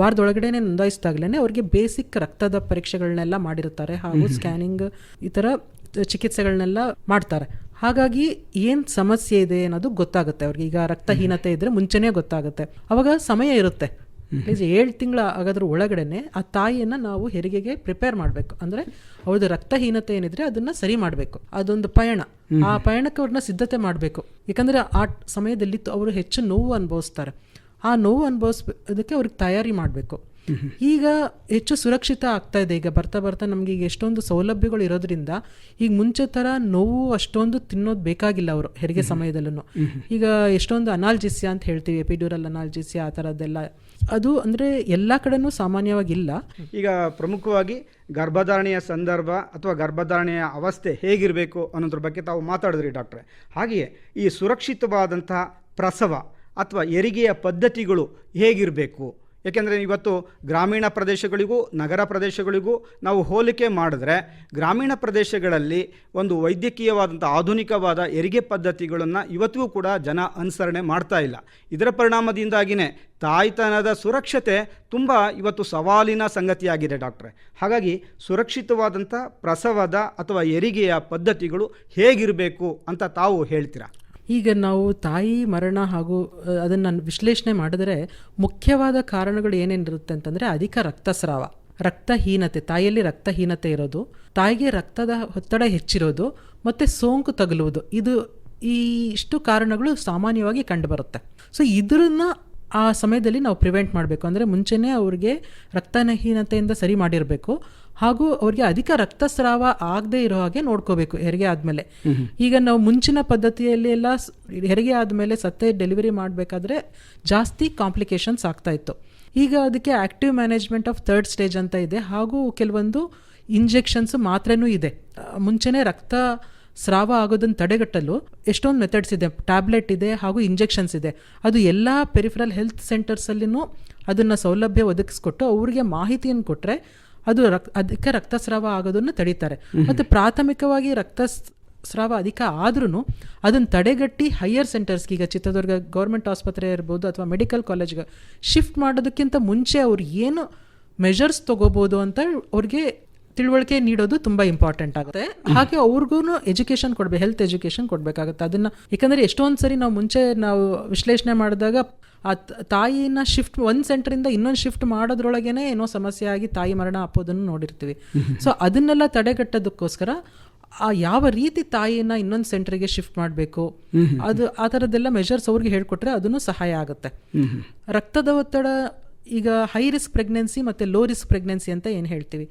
ವಾರದೊಳಗಡೆ ನೋಂದಾಯಿಸಿದಾಗಲೇ ಅವ್ರಿಗೆ ಬೇಸಿಕ್ ರಕ್ತದ ಪರೀಕ್ಷೆಗಳನ್ನೆಲ್ಲ ಮಾಡಿರ್ತಾರೆ ಹಾಗೂ ಸ್ಕ್ಯಾನಿಂಗ್ ಈ ಥರ ಚಿಕಿತ್ಸೆಗಳನ್ನೆಲ್ಲ ಮಾಡ್ತಾರೆ. ಹಾಗಾಗಿ ಏನು ಸಮಸ್ಯೆ ಇದೆ ಅನ್ನೋದು ಗೊತ್ತಾಗುತ್ತೆ ಅವ್ರಿಗೆ. ಈಗ ರಕ್ತಹೀನತೆ ಇದ್ದರೆ ಮುಂಚೆನೇ ಗೊತ್ತಾಗುತ್ತೆ. ಅವಾಗ ಸಮಯ ಇರುತ್ತೆ. ಪ್ಲೀಸ್ ಏಳು ತಿಂಗಳ ಆಗೋದ್ರ ಒಳಗಡೆನೆ ಆ ತಾಯಿಯನ್ನು ನಾವು ಹೆರಿಗೆಗೆ ಪ್ರಿಪೇರ್ ಮಾಡಬೇಕು. ಅಂದರೆ ಅವ್ರದ್ದು ರಕ್ತಹೀನತೆ ಏನಿದ್ರೆ ಅದನ್ನು ಸರಿ ಮಾಡಬೇಕು. ಅದೊಂದು ಪಯಣ. ಆ ಪಯಣಕ್ಕೆ ಅವ್ರನ್ನ ಸಿದ್ಧತೆ ಮಾಡಬೇಕು. ಯಾಕಂದರೆ ಆ ಸಮಯದಲ್ಲಿ ಅವರು ಹೆಚ್ಚು ನೋವು ಅನುಭವಿಸ್ತಾರೆ. ಆ ನೋವು ಅನುಭವಿಸ್ಬೇಕೆ ಅವ್ರಿಗೆ ತಯಾರಿ ಮಾಡಬೇಕು. ಈಗ ಹೆಚ್ಚು ಸುರಕ್ಷಿತ ಆಗ್ತಾ ಇದೆ. ಈಗ ಬರ್ತಾ ಬರ್ತಾ ನಮಗೆ ಈಗ ಎಷ್ಟೊಂದು ಸೌಲಭ್ಯಗಳು ಇರೋದ್ರಿಂದ ಈಗ ಮುಂಚೆ ಥರ ನೋವು ಅಷ್ಟೊಂದು ತಿನ್ನೋದು ಬೇಕಾಗಿಲ್ಲ ಅವರು ಹೆರಿಗೆ ಸಮಯದಲ್ಲೂ ಈಗ ಎಷ್ಟೊಂದು ಅನಾಲ್ಜಿಸಿಯಾ ಅಂತ ಹೇಳ್ತೀವಿ ಎಪಿಡ್ಯೂರಲ್ ಅನಾಲ್ಜಿಸಿಯಾ ಆ ಥರದ್ದೆಲ್ಲ. ಅದು ಅಂದರೆ ಎಲ್ಲ ಕಡೆನೂ ಸಾಮಾನ್ಯವಾಗಿಲ್ಲ. ಈಗ ಪ್ರಮುಖವಾಗಿ ಗರ್ಭಧಾರಣೆಯ ಸಂದರ್ಭ ಅಥವಾ ಗರ್ಭಧಾರಣೆಯ ಅವಸ್ಥೆ ಹೇಗಿರಬೇಕು ಅನ್ನೋದ್ರ ಬಗ್ಗೆ ತಾವು ಮಾತಾಡಿದ್ರಿ ಡಾಕ್ಟ್ರೆ. ಹಾಗೆಯೇ ಈ ಸುರಕ್ಷಿತವಾದಂತಹ ಪ್ರಸವ ಅಥವಾ ಹೆರಿಗೆಯ ಪದ್ಧತಿಗಳು ಹೇಗಿರಬೇಕು? ಏಕೆಂದರೆ ಇವತ್ತು ಗ್ರಾಮೀಣ ಪ್ರದೇಶಗಳಿಗೂ, ನಗರ ಪ್ರದೇಶಗಳಿಗೂ ನಾವು ಹೋಲಿಕೆ ಮಾಡಿದ್ರೆ ಗ್ರಾಮೀಣ ಪ್ರದೇಶಗಳಲ್ಲಿ ಒಂದು ವೈದ್ಯಕೀಯವಾದಂಥ ಆಧುನಿಕವಾದ ಹೆರಿಗೆ ಪದ್ಧತಿಗಳನ್ನು ಇವತ್ತಿಗೂ ಕೂಡ ಜನ ಅನುಸರಣೆ ಮಾಡ್ತಾ ಇಲ್ಲ. ಇದರ ಪರಿಣಾಮದಿಂದಾಗಿಯೇ ತಾಯ್ತನದ ಸುರಕ್ಷತೆ ತುಂಬ ಇವತ್ತು ಸವಾಲಿನ ಸಂಗತಿಯಾಗಿದೆ ಡಾಕ್ಟ್ರೆ. ಹಾಗಾಗಿ ಸುರಕ್ಷಿತವಾದಂಥ ಪ್ರಸವದ ಅಥವಾ ಹೆರಿಗೆಯ ಪದ್ಧತಿಗಳು ಹೇಗಿರಬೇಕು ಅಂತ ತಾವು ಹೇಳ್ತೀರಾ? ಈಗ ನಾವು ತಾಯಿ, ಮರಣ ಹಾಗೂ ಅದನ್ನು ವಿಶ್ಲೇಷಣೆ ಮಾಡಿದರೆ ಮುಖ್ಯವಾದ ಕಾರಣಗಳು ಏನೇನಿರುತ್ತೆ ಅಂತಂದರೆ ಅಧಿಕ ರಕ್ತಸ್ರಾವ, ರಕ್ತಹೀನತೆ, ತಾಯಿಯಲ್ಲಿ ರಕ್ತಹೀನತೆ ಇರೋದು, ತಾಯಿಗೆ ರಕ್ತದ ಒತ್ತಡ ಹೆಚ್ಚಿರೋದು, ಮತ್ತು ಸೋಂಕು ತಗುಲುವುದು. ಇದು ಈ ಇಷ್ಟು ಕಾರಣಗಳು ಸಾಮಾನ್ಯವಾಗಿ ಕಂಡುಬರುತ್ತೆ. ಸೊ ಇದನ್ನ ಆ ಸಮಯದಲ್ಲಿ ನಾವು ಪ್ರಿವೆಂಟ್ ಮಾಡಬೇಕು. ಅಂದರೆ ಮುಂಚೆನೇ ಅವ್ರಿಗೆ ರಕ್ತಹೀನತೆಯಿಂದ ಸರಿ ಮಾಡಿರಬೇಕು. ಹಾಗೂ ಅವ್ರಿಗೆ ಅಧಿಕ ರಕ್ತಸ್ರಾವ ಆಗದೆ ಇರೋ ಹಾಗೆ ನೋಡ್ಕೋಬೇಕು ಹೆರಿಗೆ ಆದಮೇಲೆ. ಈಗ ನಾವು ಮುಂಚಿನ ಪದ್ಧತಿಯಲ್ಲಿ ಎಲ್ಲ ಹೆರಿಗೆ ಆದಮೇಲೆ ಸತ್ತೆ ಡೆಲಿವರಿ ಮಾಡಬೇಕಾದ್ರೆ ಜಾಸ್ತಿ ಕಾಂಪ್ಲಿಕೇಶನ್ಸ್ ಆಗ್ತಾ ಇತ್ತು. ಈಗ ಅದಕ್ಕೆ active management of third stage ಅಂತ ಇದೆ ಹಾಗೂ ಕೆಲವೊಂದು ಇಂಜೆಕ್ಷನ್ಸ್ ಮಾತ್ರನೂ ಇದೆ. ಮುಂಚೆನೆ ಮುಂಚೆನೇ ರಕ್ತ ಸ್ರಾವ ಆಗೋದನ್ನು ತಡೆಗಟ್ಟಲು ಎಷ್ಟೊಂದು ಮೆಥಡ್ಸ್ ಇದೆ. ಟ್ಯಾಬ್ಲೆಟ್ ಇದೆ ಹಾಗೂ ಇಂಜೆಕ್ಷನ್ಸ್ ಇದೆ. ಅದು ಎಲ್ಲ ಪೆರಿಫರಲ್ ಹೆಲ್ತ್ ಸೆಂಟರ್ಸಲ್ಲಿನೂ ಅದನ್ನು ಸೌಲಭ್ಯ ಒದಗಿಸ್ಕೊಟ್ಟು ಅವರಿಗೆ ಮಾಹಿತಿಯನ್ನು ಕೊಟ್ಟರೆ ಅದು ರಕ್ ಅದಕ್ಕೆ ರಕ್ತಸ್ರಾವ ಆಗೋದನ್ನು ತಡೀತಾರೆ. ಮತ್ತು ಪ್ರಾಥಮಿಕವಾಗಿ ರಕ್ತಸ್ರಾವ ಅಧಿಕ ಆದ್ರೂ ಅದನ್ನು ತಡೆಗಟ್ಟಿ ಹೈಯರ್ ಸೆಂಟರ್ಸ್ಗೆ ಈಗ ಚಿತ್ರದುರ್ಗ ಗೌರ್ಮೆಂಟ್ ಆಸ್ಪತ್ರೆ ಇರ್ಬೋದು ಅಥವಾ ಮೆಡಿಕಲ್ ಕಾಲೇಜ್ಗೆ ಶಿಫ್ಟ್ ಮಾಡೋದಕ್ಕಿಂತ ಮುಂಚೆ ಅವ್ರು ಏನು ಮೆಷರ್ಸ್ ತಗೋಬೋದು ಅಂತ ಅವ್ರಿಗೆ ತಿಳುವಳಿಕೆ ನೀಡೋದು ತುಂಬ ಇಂಪಾರ್ಟೆಂಟ್ ಆಗುತ್ತೆ. ಹಾಗೆ ಅವ್ರಿಗೂ ಎಜುಕೇಶನ್ ಕೊಡ್ಬೇಕು ಹೆಲ್ತ್ ಎಜುಕೇಶನ್ ಕೊಡಬೇಕಾಗುತ್ತೆ. ಅದನ್ನು ಯಾಕಂದರೆ ಎಷ್ಟೊಂದು ಸರಿ ನಾವು ಮುಂಚೆ ನಾವು ವಿಶ್ಲೇಷಣೆ ಮಾಡಿದಾಗ ಆ ತಾಯಿನ ಶಿಫ್ಟ್ ಒಂದು ಸೆಂಟ್ರಿಂದ ಇನ್ನೊಂದು ಶಿಫ್ಟ್ ಮಾಡೋದ್ರೊಳಗೇನೆ ಏನೋ ಸಮಸ್ಯೆ ಆಗಿ ತಾಯಿ ಮರಣ ಆಪೋದನ್ನು ನೋಡಿರ್ತೀವಿ. ಸೊ ಅದನ್ನೆಲ್ಲ ತಡೆಗಟ್ಟೋದಕ್ಕೋಸ್ಕರ ಆ ಯಾವ ರೀತಿ ತಾಯಿನ ಇನ್ನೊಂದು ಸೆಂಟ್ರಿಗೆ ಶಿಫ್ಟ್ ಮಾಡಬೇಕು ಅದು ಆ ಥರದ್ದೆಲ್ಲ ಮೆಷರ್ಸ್ ಅವ್ರಿಗೆ ಹೇಳ್ಕೊಟ್ರೆ ಅದನ್ನು ಸಹಾಯ ಆಗುತ್ತೆ. ರಕ್ತದ ಒತ್ತಡ ಈಗ ಹೈ ರಿಸ್ಕ್ ಪ್ರೆಗ್ನೆನ್ಸಿ ಮತ್ತು ಲೋ ರಿಸ್ಕ್ ಪ್ರೆಗ್ನೆನ್ಸಿ ಅಂತ ಏನು ಹೇಳ್ತೀವಿ.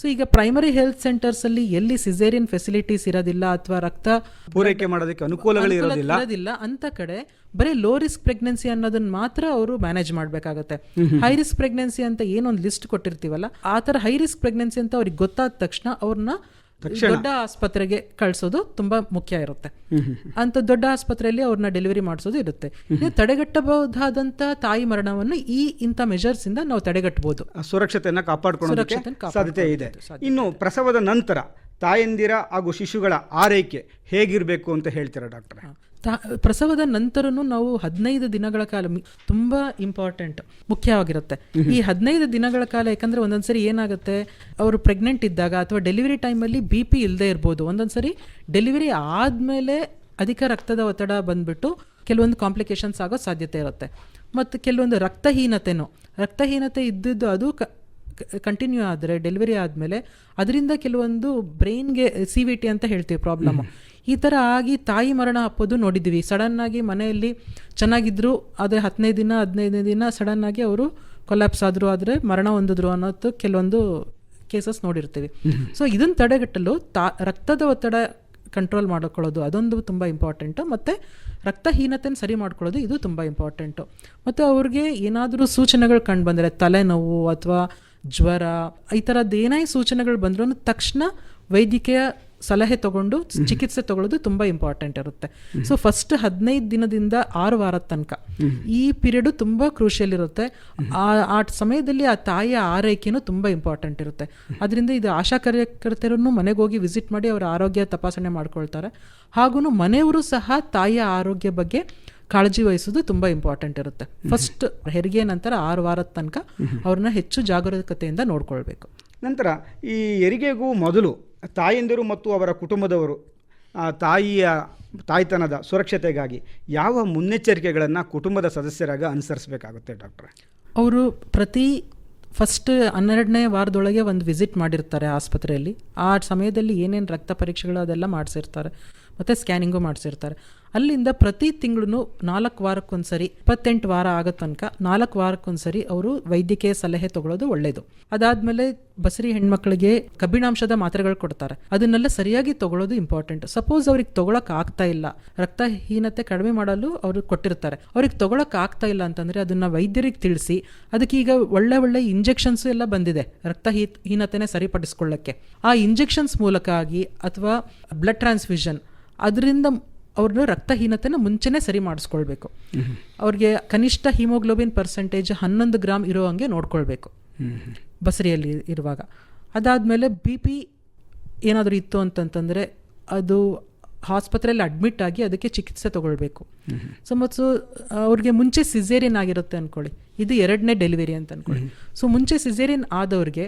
ಸೊ ಈಗ ಪ್ರೈಮರಿ ಹೆಲ್ತ್ ಸೆಂಟರ್ಸಲ್ಲಿ ಎಲ್ಲಿ ಸಿಸೇರಿಯನ್ ಫೆಸಿಲಿಟೀಸ್ ಇರೋದಿಲ್ಲ ಅಥವಾ ರಕ್ತ ಪೂರೈಕೆ ಮಾಡೋದಕ್ಕೆ ಅನುಕೂಲಗಳು ಇರೋದಿಲ್ಲ ಅಂತ ಕಡೆ ಬರೀ ಲೋ ರಿಸ್ಕ್ ಪ್ರೆಗ್ನೆನ್ಸಿ ಅನ್ನೋದನ್ನ ಮಾತ್ರ ಅವರು ಮ್ಯಾನೇಜ್ ಮಾಡಬೇಕಾಗತ್ತೆ. ಹೈ ರಿಸ್ಕ್ ಪ್ರೆಗ್ನೆನ್ಸಿ ಅಂತ ಏನೊಂದು ಲಿಸ್ಟ್ ಕೊಟ್ಟಿರ್ತೀವಲ್ಲ ಆ ಥರ ಹೈ ರಿಸ್ಕ್ ಪ್ರೆಗ್ನೆನ್ಸಿ ಅಂತ ಅವ್ರಿಗೆ ಗೊತ್ತಾದ ತಕ್ಷಣ ಅವ್ರನ್ನ ದೊಡ್ಡ ಆಸ್ಪತ್ರೆಗೆ ಕಳಿಸೋದು ತುಂಬಾ ಮುಖ್ಯ ಇರುತ್ತೆ. ಅಂತ ದೊಡ್ಡ ಆಸ್ಪತ್ರೆಯಲ್ಲಿ ಅವ್ರನ್ನ ಡೆಲಿವರಿ ಮಾಡಿಸೋದು ಇರುತ್ತೆ. ತಡೆಗಟ್ಟಬಹುದಾದಂತ ತಾಯಿ ಮರಣವನ್ನು ಈ ಇಂಥ ಮೆಜರ್ಸ್ ಇಂದ ನಾವು ತಡೆಗಟ್ಟಬಹುದು ಸುರಕ್ಷತೆಯನ್ನು ಕಾಪಾಡಿಕೊಳ್ಳೋದಕ್ಕೆ ಸಾಧ್ಯತೆ ಇದೆ. ಇನ್ನು ಪ್ರಸವದ ನಂತರ ತಾಯಂದಿರ ಹಾಗೂ ಶಿಶುಗಳ ಆರೈಕೆ ಹೇಗಿರಬೇಕು ಅಂತ ಹೇಳ್ತೀರಾ ಡಾಕ್ಟ್ರೆ? ತಾ- ಪ್ರಸವದ ನಂತರನೂ ನಾವು ಹದಿನೈದು ದಿನಗಳ ಕಾಲ ತುಂಬಾ ಇಂಪಾರ್ಟೆಂಟ್ ಮುಖ್ಯವಾಗಿರುತ್ತೆ. ಈ ಹದಿನೈದು ದಿನಗಳ ಕಾಲ ಯಾಕಂದ್ರೆ ಒಂದೊಂದ್ಸರಿ ಏನಾಗುತ್ತೆ ಅವರು ಪ್ರೆಗ್ನೆಂಟ್ ಇದ್ದಾಗ ಅಥವಾ ಡೆಲಿವರಿ ಟೈಮಲ್ಲಿ ಬಿ ಪಿ ಇಲ್ಲದೆ ಇರ್ಬೋದು. ಒಂದೊಂದ್ಸರಿ ಡೆಲಿವರಿ ಆದಮೇಲೆ ಅಧಿಕ ರಕ್ತದ ಒತ್ತಡ ಬಂದ್ಬಿಟ್ಟು ಕೆಲವೊಂದು ಕಾಂಪ್ಲಿಕೇಶನ್ಸ್ ಆಗೋ ಸಾಧ್ಯತೆ ಇರುತ್ತೆ. ಮತ್ತು ಕೆಲವೊಂದು ರಕ್ತಹೀನತೆನೂ ರಕ್ತಹೀನತೆ ಇದ್ದಿದ್ದು ಅದು ಕ ಕಂಟಿನ್ಯೂ ಆದರೆ ಡೆಲಿವರಿ ಆದಮೇಲೆ ಅದರಿಂದ ಕೆಲವೊಂದು ಬ್ರೈನ್ಗೆ ಸಿ ವಿ ಟಿ ಅಂತ ಹೇಳ್ತೀವಿ ಪ್ರಾಬ್ಲಮ್ ಈ ಥರ ಆಗಿ ತಾಯಿ ಮರಣ ಅಪ್ಪೋದು ನೋಡಿದ್ದೀವಿ ಸಡನ್ನಾಗಿ ಮನೆಯಲ್ಲಿ ಚೆನ್ನಾಗಿದ್ದರು ಅದೇ ಹದಿನೈದು ದಿನ ಹದಿನೈದನೇ ದಿನ ಸಡನ್ನಾಗಿ ಅವರು ಕೊಲ್ಯಾಪ್ಸ್ ಆದರು ಆದರೆ ಮರಣ ಹೊಂದಿದ್ರು ಅನ್ನೋದು ಕೆಲವೊಂದು ಕೇಸಸ್ ನೋಡಿರ್ತೀವಿ. ಸೊ ಇದನ್ನು ತಡೆಗಟ್ಟಲು ತಾ ರಕ್ತದ ಒತ್ತಡ ಕಂಟ್ರೋಲ್ ಮಾಡ್ಕೊಳ್ಳೋದು ಅದೊಂದು ತುಂಬ ಇಂಪಾರ್ಟೆಂಟು ಮತ್ತು ರಕ್ತಹೀನತೆನ ಸರಿ ಮಾಡ್ಕೊಳ್ಳೋದು ಇದು ತುಂಬ ಇಂಪಾರ್ಟೆಂಟು ಮತ್ತು ಅವ್ರಿಗೆ ಏನಾದರೂ ಸೂಚನೆಗಳು ಕಂಡು ಬಂದರೆ ತಲೆನೋವು ಅಥವಾ ಜ್ವರ ಈ ಥರದ್ದು ಏನೇ ಸೂಚನೆಗಳು ಬಂದರೂ ತಕ್ಷಣ ವೈದ್ಯಕೀಯ ಸಲಹೆ ತಗೊಂಡು ಚಿಕಿತ್ಸೆ ತಗೊಳ್ಳೋದು ತುಂಬ ಇಂಪಾರ್ಟೆಂಟ್ ಇರುತ್ತೆ. ಸೊ ಫಸ್ಟ್ ಹದಿನೈದು ದಿನದಿಂದ ಆರು ವಾರದ ತನಕ ಈ ಪೀರಿಯಡು ತುಂಬ ಕ್ರೂಷಿಯಲ್ ಇರುತ್ತೆ. ಆ ಆ ಸಮಯದಲ್ಲಿ ಆ ತಾಯಿಯ ಆರೈಕೆನೂ ತುಂಬ ಇಂಪಾರ್ಟೆಂಟ್ ಇರುತ್ತೆ. ಅದರಿಂದ ಇದು ಆಶಾ ಕಾರ್ಯಕರ್ತರನ್ನು ಮನೆಗೆ ಹೋಗಿ ವಿಸಿಟ್ ಮಾಡಿ ಅವರ ಆರೋಗ್ಯ ತಪಾಸಣೆ ಮಾಡ್ಕೊಳ್ತಾರೆ. ಹಾಗೂ ಮನೆಯವರು ಸಹ ತಾಯಿಯ ಆರೋಗ್ಯ ಬಗ್ಗೆ ಕಾಳಜಿ ವಹಿಸೋದು ತುಂಬ ಇಂಪಾರ್ಟೆಂಟ್ ಇರುತ್ತೆ. ಫಸ್ಟ್ ಹೆರಿಗೆ ನಂತರ ಆರು ವಾರದ ತನಕ ಅವ್ರನ್ನ ಹೆಚ್ಚು ಜಾಗರೂಕತೆಯಿಂದ ನೋಡ್ಕೊಳ್ಬೇಕು. ನಂತರ ಈ ಹೆರಿಗೆಗೂ ಮೊದಲು ತಾಯಂದಿರು ಮತ್ತು ಅವರ ಕುಟುಂಬದವರು ಆ, ತಾಯಿಯ ತಾಯ್ತನದ ಸುರಕ್ಷತೆಗಾಗಿ ಯಾವ ಮುನ್ನೆಚ್ಚರಿಕೆಗಳನ್ನು ಕುಟುಂಬದ ಸದಸ್ಯರಾಗ ಅನುಸರಿಸಬೇಕಾಗುತ್ತೆ ಡಾಕ್ಟ್ರೆ? ಅವರು ಪ್ರತಿ ಫಸ್ಟ್ ಹನ್ನೆರಡನೇ ವಾರದೊಳಗೆ ಒಂದು ವಿಸಿಟ್ ಮಾಡಿರ್ತಾರೆ ಆಸ್ಪತ್ರೆಯಲ್ಲಿ. ಆ ಸಮಯದಲ್ಲಿ ಏನೇನು ರಕ್ತ ಪರೀಕ್ಷೆಗಳು ಅದೆಲ್ಲ ಮಾಡಿಸಿರ್ತಾರೆ. ಮತ್ತು ಸ್ಕ್ಯಾನಿಂಗು ಮಾಡಿಸಿರ್ತಾರೆ. ಅಲ್ಲಿಂದ ಪ್ರತಿ ತಿಂಗಳು ನಾಲ್ಕು ವಾರಕ್ಕೊಂದ್ಸರಿ, ಇಪ್ಪತ್ತೆಂಟು ವಾರ ಆಗೋ ತನಕ ನಾಲ್ಕು ವಾರಕ್ಕೊಂದ್ಸರಿ ಅವರು ವೈದ್ಯಕೀಯ ಸಲಹೆ ತಗೊಳ್ಳೋದು ಒಳ್ಳೆಯದು ಅದಾದಮೇಲೆ ಬಸರಿ ಹೆಣ್ಮಕ್ಳಿಗೆ ಕಬ್ಬಿಣಾಂಶದ ಮಾತ್ರೆಗಳು ಕೊಡ್ತಾರೆ. ಅದನ್ನೆಲ್ಲ ಸರಿಯಾಗಿ ತಗೊಳ್ಳೋದು ಇಂಪಾರ್ಟೆಂಟ್. ಸಪೋಸ್ ಅವ್ರಿಗೆ ತಗೊಳಕ್ ಆಗ್ತಾ ಇಲ್ಲ, ರಕ್ತಹೀನತೆ ಕಡಿಮೆ ಮಾಡಲು ಅವರು ಕೊಟ್ಟಿರ್ತಾರೆ. ಅವ್ರಿಗೆ ತಗೊಳಕ್ ಆಗ್ತಾ ಇಲ್ಲ ಅಂತಂದ್ರೆ ಅದನ್ನ ವೈದ್ಯರಿಗೆ ತಿಳಿಸಿ ಅದಕ್ಕೆ ಈಗ ಒಳ್ಳೆ ಒಳ್ಳೆ ಇಂಜೆಕ್ಷನ್ಸ್ ಎಲ್ಲ ಬಂದಿದೆ ರಕ್ತಹೀ, ಹೀನತೆನೇ ಸರಿಪಡಿಸ್ಕೊಳ್ಳಕ್ಕೆ. ಆ ಇಂಜೆಕ್ಷನ್ಸ್ ಮೂಲಕ ಆಗಿ ಅಥವಾ ಬ್ಲಡ್ ಟ್ರಾನ್ಸ್ಫ್ಯೂಷನ್ ಅದರಿಂದ ಅವ್ರನ್ನ ರಕ್ತಹೀನತೆನ ಮುಂಚೆನೇ ಸರಿ ಮಾಡಿಸ್ಕೊಳ್ಬೇಕು. ಅವ್ರಿಗೆ ಕನಿಷ್ಠ ಹಿಮೋಗ್ಲೋಬಿನ್ ಪರ್ಸೆಂಟೇಜ್ ಹನ್ನೊಂದು ಗ್ರಾಮ್ ಇರೋ ಹಂಗೆ ನೋಡ್ಕೊಳ್ಬೇಕು. ಬಸರಿಯಲ್ಲಿ ಇರುವಾಗ. ಅದಾದಮೇಲೆ ಬಿ ಪಿ ಏನಾದರೂ ಇತ್ತು ಅಂತಂತಂದರೆ ಅದು ಆಸ್ಪತ್ರೆಯಲ್ಲಿ ಅಡ್ಮಿಟ್ ಆಗಿ ಅದಕ್ಕೆ ಚಿಕಿತ್ಸೆ ತಗೊಳ್ಬೇಕು. ಸೊ ಮತ್ತು ಅವ್ರಿಗೆ ಮುಂಚೆ ಸಿಸೇರಿಯನ್ ಆಗಿರುತ್ತೆ ಅಂದ್ಕೊಳ್ಳಿ ಇದು ಎರಡನೇ ಡೆಲಿವರಿ ಅಂತ ಅಂದ್ಕೊಳ್ಳಿ ಸೊ ಮುಂಚೆ ಸಿಸೇರಿಯನ್ ಆದವ್ರಿಗೆ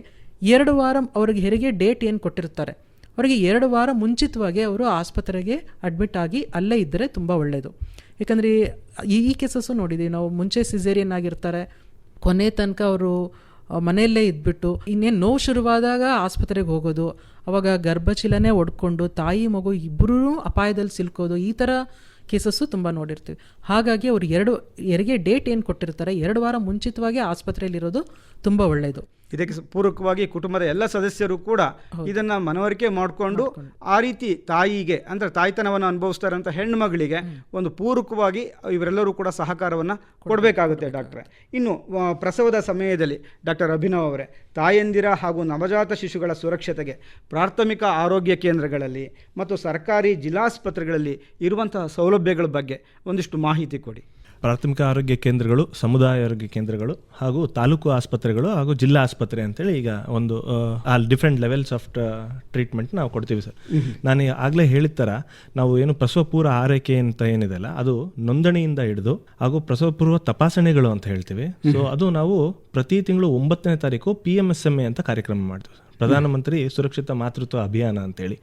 ಎರಡು ವಾರ ಅವ್ರಿಗೆ ಹೆರಿಗೆ ಡೇಟ್ ಏನು ಕೊಟ್ಟಿರ್ತಾರೆ? ಅವರಿಗೆ ಎರಡು ವಾರ ಮುಂಚಿತವಾಗಿ ಅವರು ಆಸ್ಪತ್ರೆಗೆ ಅಡ್ಮಿಟ್ ಆಗಿ ಅಲ್ಲೇ ಇದ್ದರೆ ತುಂಬ ಒಳ್ಳೆಯದು ಯಾಕಂದರೆ ಈ ಈ ಕೇಸಸ್ಸು ನೋಡಿದ್ದೀವಿ. ನಾವು ಮುಂಚೆ ಸಿಸೇರಿಯನ್ ಆಗಿರ್ತಾರೆ. ಕೊನೆ ತನಕ ಅವರು ಮನೆಯಲ್ಲೇ ಇದ್ಬಿಟ್ಟು ಇನ್ನೇನು ನೋವು ಶುರುವಾದಾಗ ಆಸ್ಪತ್ರೆಗೆ ಹೋಗೋದು, ಅವಾಗ ಗರ್ಭಚೀಲನೇ ಒಡ್ಕೊಂಡು ತಾಯಿ ಮಗು ಇಬ್ಬರೂ ಅಪಾಯದಲ್ಲಿ ಸಿಲ್ಕೋದು, ಈ ಥರ ಕೇಸಸ್ಸು ತುಂಬ ನೋಡಿರ್ತೀವಿ. ಹಾಗಾಗಿ ಅವರು ಎರಡು, ಹೆರಿಗೆ ಡೇಟ್ ಏನು ಕೊಟ್ಟಿರ್ತಾರೆ, ಎರಡು ವಾರ ಮುಂಚಿತವಾಗಿ ಆಸ್ಪತ್ರೆಯಲ್ಲಿರೋದು ತುಂಬ ಒಳ್ಳೆಯದು ಇದಕ್ಕೆ ಪೂರಕವಾಗಿ ಕುಟುಂಬದ ಎಲ್ಲ ಸದಸ್ಯರು ಕೂಡ ಇದನ್ನ ಮನವರಿಕೆ ಮಾಡಿಕೊಂಡು ಆ ರೀತಿ ತಾಯಿಗೆ ಅಂದ್ರೆ ತಾಯ್ತನವನ್ನು ಅನುಭವಿಸ್ತಾರಂತ ಹೆಣ್ಣು ಮಗಳಿಗೆ ಒಂದು ಪೂರಕವಾಗಿ ಇವರೆಲ್ಲರೂ ಕೂಡ ಸಹಕಾರವನ್ನು ಕೊಡಬೇಕಾಗುತ್ತೆ ಡಾಕ್ಟ್ರೆ. ಇನ್ನು ಪ್ರಸವದ ಸಮಯದಲ್ಲಿ ಡಾಕ್ಟರ್ ಅಭಿನವ್ ಅವರೇ ತಾಯಂದಿರ ಹಾಗೂ ನವಜಾತ ಶಿಶುಗಳ ಸುರಕ್ಷತೆಗೆ ಪ್ರಾಥಮಿಕ ಆರೋಗ್ಯ ಕೇಂದ್ರಗಳಲ್ಲಿ ಮತ್ತು ಸರ್ಕಾರಿ ಜಿಲ್ಲಾಸ್ಪತ್ರೆಗಳಲ್ಲಿ ಇರುವಂತಹ ಸೌಲಭ್ಯಗಳ ಬಗ್ಗೆ ಒಂದಿಷ್ಟು ಮಾಹಿತಿ ಕೊಡಿ. ಪ್ರಾಥಮಿಕ ಆರೋಗ್ಯ ಕೇಂದ್ರಗಳು ಸಮುದಾಯ ಆರೋಗ್ಯ ಕೇಂದ್ರಗಳು ಹಾಗೂ ತಾಲೂಕು ಆಸ್ಪತ್ರೆಗಳು ಹಾಗೂ ಜಿಲ್ಲಾ ಆಸ್ಪತ್ರೆ ಅಂತೇಳಿ ಈಗ ಒಂದು ಆ ಡಿಫ್ರೆಂಟ್ ಲೆವೆಲ್ಸ್ ಆಫ್ ಟ್ರೀಟ್ಮೆಂಟ್ ನಾವು ಕೊಡ್ತೀವಿ ಸರ್. ನಾನು ಆಗಲೇ ಹೇಳಿದ ಥರ ನಾವು ಏನು ಪ್ರಸವಪೂರ್ವ ಆರೈಕೆ ಅಂತ ಏನಿದೆ ಅಲ್ಲ ಅದು ನೋಂದಣಿಯಿಂದ ಹಿಡಿದು ಹಾಗೂ ಪ್ರಸವಪೂರ್ವ ತಪಾಸಣೆಗಳು ಅಂತ ಹೇಳ್ತೀವಿ. ಸೊ ಅದು ನಾವು ಪ್ರತಿ ತಿಂಗಳು ಒಂಬತ್ತನೇ ತಾರೀಕು P M S M A ಅಂತ ಕಾರ್ಯಕ್ರಮ ಮಾಡ್ತೀವಿ ಸರ್. ಪ್ರಧಾನಮಂತ್ರಿ ಸುರಕ್ಷಿತ ಮಾತೃತ್ವ ಅಭಿಯಾನ ಅಂತೇಳಿ.